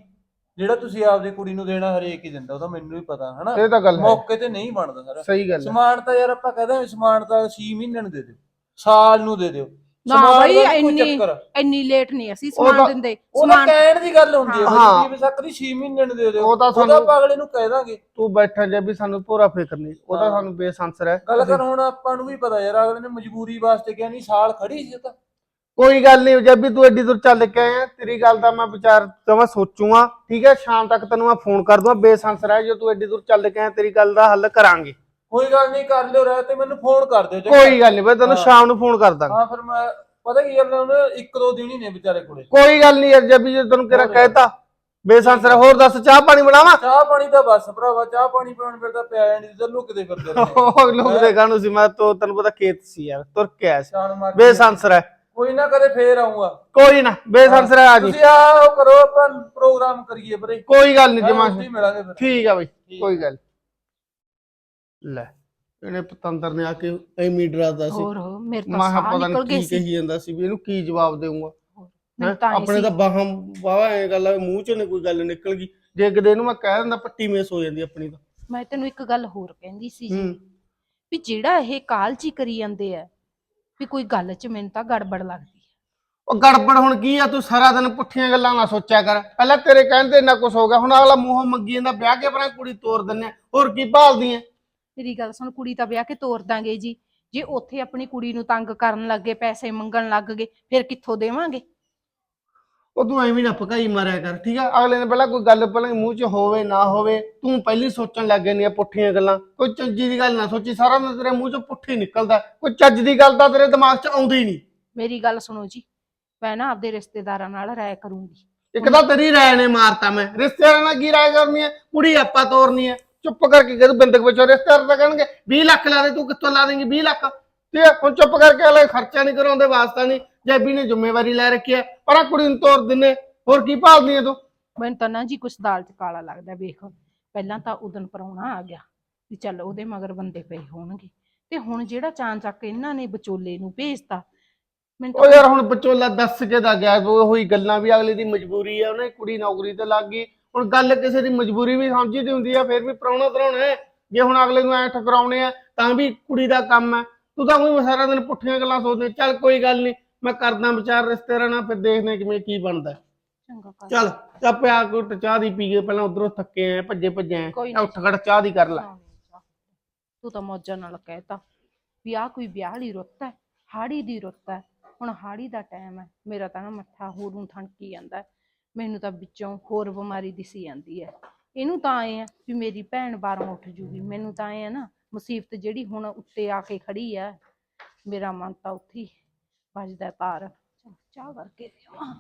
ਜਿਹੜਾ ਤੁਸੀਂ ਆਪਦੀ ਕੁੜੀ ਨੂੰ ਦੇਣਾ ਹਰੇਕ ਹੀ ਦਿੰਦਾ ਉਹ ਤਾਂ ਮੈਨੂੰ ਵੀ ਪਤਾ ਹਨਾ? ਇਹ ਤਾਂ ਗੱਲ ਹੈ। ਮੌਕੇ ਤੇ ਨਹੀਂ ਬਣਦਾ ਸਾਰਾ। ਸਹੀ ਗੱਲ ਹੈ। ਸਮਾਨ ਤਾਂ ਯਾਰ ਆਪਾਂ ਕਹਦੇ ਸਮਾਨ ਤਾਂ 6 ਮਹੀਨਿਆਂ ਨੂੰ ਦੇ ਦਿਓ ਸਾਲ ਨੂੰ ਦੇ ਦਿਓ। ਨਾ ਬਈ, ਇੰਨੀ-। ਇੰਨੀ ਲੇਟ ਨਹੀਂ ਅਸੀਂ ਸਮਾਨ ਦਿੰਦੇ। ਸਮਾਨ ਕਹਿਣ ਦੀ ਗੱਲ ਹੁੰਦੀ ਹੈ ਹਾਂ। ਬਈ ਵਿਸਾਖੀ 6 ਮਹੀਨਿਆਂ ਨੂੰ ਦੇ ਦਿਓ। ਉਹ ਤਾਂ ਉਹਦਾ ਸਾਨੂੰ ਪਾਗਲੇ ਨੂੰ ਕਹਿ ਦਾਂਗੇ। ਤੂੰ ਬੈਠਾ ਜੇ ਵੀ ਸਾਨੂੰ ਪੂਰਾ ਫਿਕਰ ਨਹੀਂ ਉਹ ਤਾਂ। ਸਾਨੂੰ ਬੇਸੰਸਰ ਹੈ। ਗੱਲ ਕਰ ਹੁਣ ਆਪਾਂ ਨੂੰ ਵੀ ਪਤਾ ਯਾਰ ਅਗਲੇ ਨੇ ਮਜਬੂਰੀ ਵਾਸਤੇ ਕਿਹਾ ਨਹੀਂ ਸਾਲ ਖੜੀ ਸੀ ਤਾਂ। ਕੋਈ ਗੱਲ ਨਹੀਂ ਵੀ ਤੂੰ ਐਡੀ ਦੂਰ ਚੱਲ ਕੇ ਆਇਆ ਤੇਰੀ ਗੱਲ ਦਾ ਮੈਂ ਵਿਚਾਰ ਤਾਂ ਮੈਂ ਸੋਚੂਗਾ ਠੀਕ ਹੈ ਸ਼ਾਮ ਤੱਕ ਤੈਨੂੰ ਮੈਂ ਫੋਨ ਕਰ ਦੂੰਗਾ ਬੇਸੰਸਰ ਹੈ ਜੋ ਤੂੰ ਐਡੀ ਦੂਰ ਚੱਲ ਕੇ ਆਇਆ ਤੇਰੀ ਗੱਲ ਦਾ ਹੱਲ ਕਰਾਂਗੇ ਕੋਈ ਗੱਲ ਨਹੀਂ ਕਰ ਲਿਓ ਰਹਿ ਤੇ ਮੈਨੂੰ ਫੋਨ ਕਰ ਦਿਓ ਚੰਗਾ? ਕੋਈ ਗੱਲ ਨਹੀਂ ਬਈ ਤੈਨੂੰ। ਸ਼ਾਮ ਨੂੰ ਫੋਨ ਕਰ ਦਾਂਗਾ ਹਾਂ ਫਿਰ ਮੈਂ ਪਤਾ ਕੀ ਗੱਲ ਉਹਨੇ ਇੱਕ ਦੋ ਦਿਨ ਹੀ ਨੇ ਵਿਚਾਰੇ ਕੋਲੇ ਕੋਈ ਗੱਲ ਨਹੀਂ ਵੀ ਜੇ ਤੈਨੂੰ ਕਿਹੜਾ। ਕਹਿਤਾ ਬੇਸੰਸਰ ਹੈ। ਹੋਰ ਦੱਸ ਚਾਹ ਪਾਣੀ ਬਣਾਵਾ ਚਾਹ ਪਾਣੀ ਤਾਂ ਬਸ ਭਰਾਵਾ ਚਾਹ ਪਾਣੀ ਪੀਣ ਫਿਰ ਤਾਂ ਪਿਆ ਨਹੀਂ ਤੇ ਲੁਕਦੇ ਫਿਰਦੇ ਰਹੇ ਉਹ ਲੋਕ ਦੇ ਗਾਣੂ ਸੀ ਮੈਂ ਤਾਂ ਤੈਨੂੰ ਪਤਾ ਖੇਤ ਸੀ ਯਾਰ ਤੁਰ ਕੇ ਆਇਆ ਸੀ ਸ਼ਾਨ ਮਾਰ ਕੇ। ਬੇਸੰਸਰ ਹੈ ਕੋਈ ਨਾ ਕਦੇ ਫੇਰ ਆਉਂਗਾ ਕੋਈ ਨਾ ਬੇਸੰਸਰ ਆ ਜੀ। ਤੁਸੀਂ ਆ ਉਹ ਕਰੋ ਆਪਾਂ ਪ੍ਰੋਗਰਾਮ ਕਰੀਏ ਵੀਰੇ। ਕੋਈ ਗੱਲ ਨਹੀਂ ਜਮਾ ਹੀ ਮਿਲਾਂਗੇ ਫਿਰ। ਠੀਕ ਆ ਬਈ। ਕੋਈ ਗੱਲ ਲੈ ਇਹਨੇ ਪਤੰਦਰ ਨੇ ਆ ਕੇ ਐਵੇਂ ਡਰਾਦਾ ਸੀ। ਹੋਰ ਮੇਰੇ ਤਾਂ ਮੈਂ ਕਿਹਾ ਸਾਹ ਪਤਾ ਨਿਕਲ ਨਹੀਂ ਗਏ ਕੀ ਸੀ। ਕਹੀ ਜਾਂਦਾ ਸੀ ਵੀ ਇਹਨੂੰ ਕੀ ਜਵਾਬ ਦੇਵਾਂਗਾ ਮੈਨੂੰ ਤਾਂ ਐਂ ਆਪਣੇ ਸੀ। ਤਾਂ ਬਾਹਮ ਵਾਵਾ ਐ ਗੱਲ ਆ ਮੂੰਹ ਚੋਂ ਨੀ ਕੋਈ ਗੱਲ ਨਿਕਲ ਗਈ। ਜੇ ਕਿਤੇ ਇਹਨੂੰ ਮੈਂ ਕਹਿ ਦਿੰਦਾ ਪੱਟੀ ਮੇਸ ਹੋ ਜਾਂਦੀ ਆਪਣੀ ਤਾਂ। ਮੈਂ ਤੈਨੂੰ ਇੱਕ ਗੱਲ ਹੋਰ ਕਹਿੰਦੀ ਸੀ ਜੀ ਹੂੰ। ਵੀ ਜਿਹੜਾ ਇਹ ਕਾਲਜੀ ਕਰੀ ਜਾਂਦੇ ਆ ਵੀ ਕੋਈ ਗੱਲ 'ਚ ਮੈਨੂੰ ਤਾਂ ਗੜਬੜ ਲੱਗਦੀ ਹੈ। ਉਹ ਗੜਬੜ ਹੁਣ ਕੀ ਆ ਤੂੰ ਸਾਰਾ ਦਿਨ ਪੁੱਠੀਆਂ ਗੱਲਾਂ ਨਾ ਸੋਚਿਆ ਕਰ। ਪਹਿਲਾਂ ਤੇਰੇ ਕਹਿੰਦੇ ਇੰਨਾ ਕੁਝ ਹੋ ਗਿਆ ਹੁਣ ਅਗਲਾ ਮੂੰਹੋਂ ਮੰਗੀ ਜਾਂਦਾ ਵਿਆਹ ਕੇ ਆਪਣਾ ਕੁੜੀ ਤੋਰ ਦਿੰਨੇ। ਹੋਰ ਕੀ ਭਾਲਦੀ ਐ? ਮੇਰੀ ਗੱਲ ਸੁਣ ਕੁੜੀ ਤਾਂ ਵਿਆਹ ਕੇ ਤੋਰ ਦਾਂਗੇ ਜੀ। ਜੇ ਉੱਥੇ ਆਪਣੀ ਕੁੜੀ ਨੂੰ ਤੰਗ ਕਰਨ ਲੱਗੇ ਪੈਸੇ ਮੰਗਣ ਲੱਗ ਗਏ ਫਿਰ ਕਿੱਥੋਂ ਦੇਵਾਂਗੇ? ਉਹ ਤੂੰ ਐਵੇਂ ਨਾ ਪਕਾਈ ਮਾਰਿਆ ਕਰ ਠੀਕ ਆ? ਅਗਲੇ ਨੇ ਪਹਿਲਾਂ ਕੋਈ ਗੱਲ ਪਹਿਲਾਂ ਮੂੰਹ 'ਚ ਹੋਵੇ ਨਾ ਹੋਵੇ ਤੂੰ ਪਹਿਲੀ ਸੋਚਣ ਲੱਗ ਗਈ ਆ ਪੁੱਠੀਆਂ ਗੱਲਾਂ। ਕੋਈ ਚੱਜੀ ਦੀ ਗੱਲ ਨਾ ਸੋਚੀ ਸਾਰਾ ਦਿਨ ਤੇਰੇ ਮੂੰਹ 'ਚੋਂ ਪੁੱਠੀ ਨਿਕਲਦਾ। ਕੋਈ ਚੱਜ ਦੀ ਗੱਲ ਤਾਂ ਤੇਰੇ ਦਿਮਾਗ 'ਚ ਆਉਂਦੀ ਨਹੀਂ। ਮੇਰੀ ਗੱਲ ਸੁਣੋ ਜੀ ਮੈਂ ਨਾ ਆਪਦੇ ਰਿਸ਼ਤੇਦਾਰਾਂ ਨਾਲ ਰਾਏ ਕਰੂੰਗੀ। ਇੱਕ ਤਾਂ ਤੇਰੀ ਰਾਏ ਨੇ ਮਾਰਤਾ ਮੈਂ। ਰਿਸ਼ਤੇਦਾਰਾਂ ਨਾਲ ਕੀ ਰਾਏ ਕਰਨੀ ਹੈ? ਕੁੜੀ ਆਪਾਂ ਤੋਰਨੀ ਹੈ। ਚੁੱਪ ਕਰਕੇ ਕਹਦੂ ਬਿੰਦਕ ਵਿੱਚੋਂ ਰਿਸ਼ਤੇਦਾਰ ਤਾਂ ਕਹਿਣਗੇ 20 ਲੱਖ ਲਾ ਦੇ ਤੂੰ ਕਿੱਥੋਂ ਲਾ ਦੇਂਗੀ 20 ਲੱਖ? ਤੇ ਹੁਣ ਚੁੱਪ ਕਰਕੇ ਅਗਲੇ ਖਰਚਾ ਨਹੀਂ ਕਰਾਉਂਦੇ ਵਾਸਤਾ ਨਹੀਂ। ਜੈਬੀ ਨੇ ਜ਼ਿੰਮੇਵਾਰੀ ਲੈ ਰੱਖੀ ਹੈ ਪਰ ਆਹ ਕੁੜੀ ਨੂੰ ਤੋਰ ਦਿੰਨੇ ਹੋਰ ਕੀ ਭਾਲਦੀ ਹੈ ਤੂੰ? ਮੈਨੂੰ ਤਾਂ ਨਾ ਜੀ ਕੁਛ ਦਾਲ 'ਚ ਕਾਲਾ ਲੱਗਦਾ ਵੇਖ। ਪਹਿਲਾਂ ਤਾਂ ਉਦਨ ਪਰਾਉਣਾ ਆ ਗਿਆ ਵੀ ਚੱਲ ਉਹਦੇ ਮਗਰ ਬੰਦੇ ਪਏ ਹੋਣਗੇ। ਤੇ ਹੁਣ ਜਿਹੜਾ ਚਾਂ ਚੱਕ ਇਹਨਾਂ ਨੇ ਵਿਚੋਲੇ ਨੂੰ ਭੇਜਤਾ ਮੈਨੂੰ ਉਹ ਤਾਂ ਯਾਰ ਹੁਣ ਵਿਚੋਲਾ ਦੱਸ ਕੇ ਦਾ ਗਿਆ ਉਹ ਹੋਈ ਗੱਲਾਂ ਵੀ ਅਗਲੇ ਦੀ ਮਜਬੂਰੀ ਹੈ ਉਹਨੇ ਕੁੜੀ ਨੌਕਰੀ ਤੇ ਲੱਗ ਗਈ। ਹੁਣ ਗੱਲ ਕਿਸੇ ਦੀ ਮਜਬੂਰੀ ਵੀ ਸਮਝੀਦੀ ਹੁੰਦੀ ਆ ਫਿਰ ਵੀ ਪ੍ਰਾਹੁਣਾ ਧਰਾਉਣਾ ਹੈ? ਜੇ ਹੁਣ ਅਗਲੇ ਨੂੰ ਐ ਠਕਰਾਉਣੇ ਆ ਤਾਂ ਵੀ ਕੁੜੀ ਦਾ ਕੰਮ ਹੈ। ਤੂੰ ਤਾਂ ਕੋਈ ਸਾਰਾ ਦਿਨ ਪੁੱਠੀਆਂ ਗੱਲਾਂ ਸੋਚਦੇ ਚੱਲ ਕੋਈ ਗੱਲ ਨਹੀਂ ਮੈਂ ਕਰਦਾ ਵਿਚਾਰ ਰਿਸ਼ਤੇਦਾਰਾਂ ਨਾਲ ਫਿਰ ਦੇਖਦੇ ਹਾਂ ਕਿਵੇਂ ਕੀ ਬਣਦਾ। ਚੰਗਾ ਕਰ ਚੱਲ ਚੱਪ ਆ ਘੁੱਟ ਚਾਹ ਦੀ ਪੀ ਕੇ ਪਹਿਲਾਂ ਉਧਰੋਂ ਥੱਕੇ ਆ ਭੱਜੇ ਭੱਜੇ ਆ। ਕੋਈ ਚੱਲ ਉੱਠ ਖੜ ਚਾਹ ਦੀ ਕਰ ਲੈ। ਤੂੰ ਤਾਂ ਮੌਜਾਂ ਨਾਲ ਕਹਿਤਾ ਵੀ ਆ ਕੋਈ ਵਿਆਹ ਵਾਲੀ ਰੁੱਤ ਹੈ ਹਾੜੀ ਦੀ ਰੁੱਤ ਹੈ। ਹੁਣ ਹਾੜੀ ਦਾ ਟਾਈਮ ਹੈ ਮੇਰਾ ਤਾਂ ਨਾ ਮੱਥਾ ਹੋਰ ਨੂੰ ਠਣਕੀ ਜਾਂਦਾ ਹੈ। ਮੈਨੂੰ ਤਾਂ ਵਿੱਚੋਂ ਹੋਰ ਬਿਮਾਰੀ ਦਿਸੀ ਜਾਂਦੀ ਹੈ। ਇਹਨੂੰ ਤਾਂ ਆਏ ਆ ਵੀ ਮੇਰੀ ਭੈਣ ਬਾਹਰੋਂ ਉੱਠ ਜੂਗੀ। ਮੈਨੂੰ ਤਾਂ ਆਏ ਆ ਨਾ ਮੁਸੀਬਤ ਜਿਹੜੀ ਹੁਣ ਉੱਤੇ ਆ ਕੇ ਖੜੀ ਹੈ ਮੇਰਾ ਮਨ ਤਾਂ ਉੱਥੇ ਹੀ ਵੱਜਦਾ ਤਾਰ। ਚਾਹ ਕਰਕੇ ਦੇਵਾਂ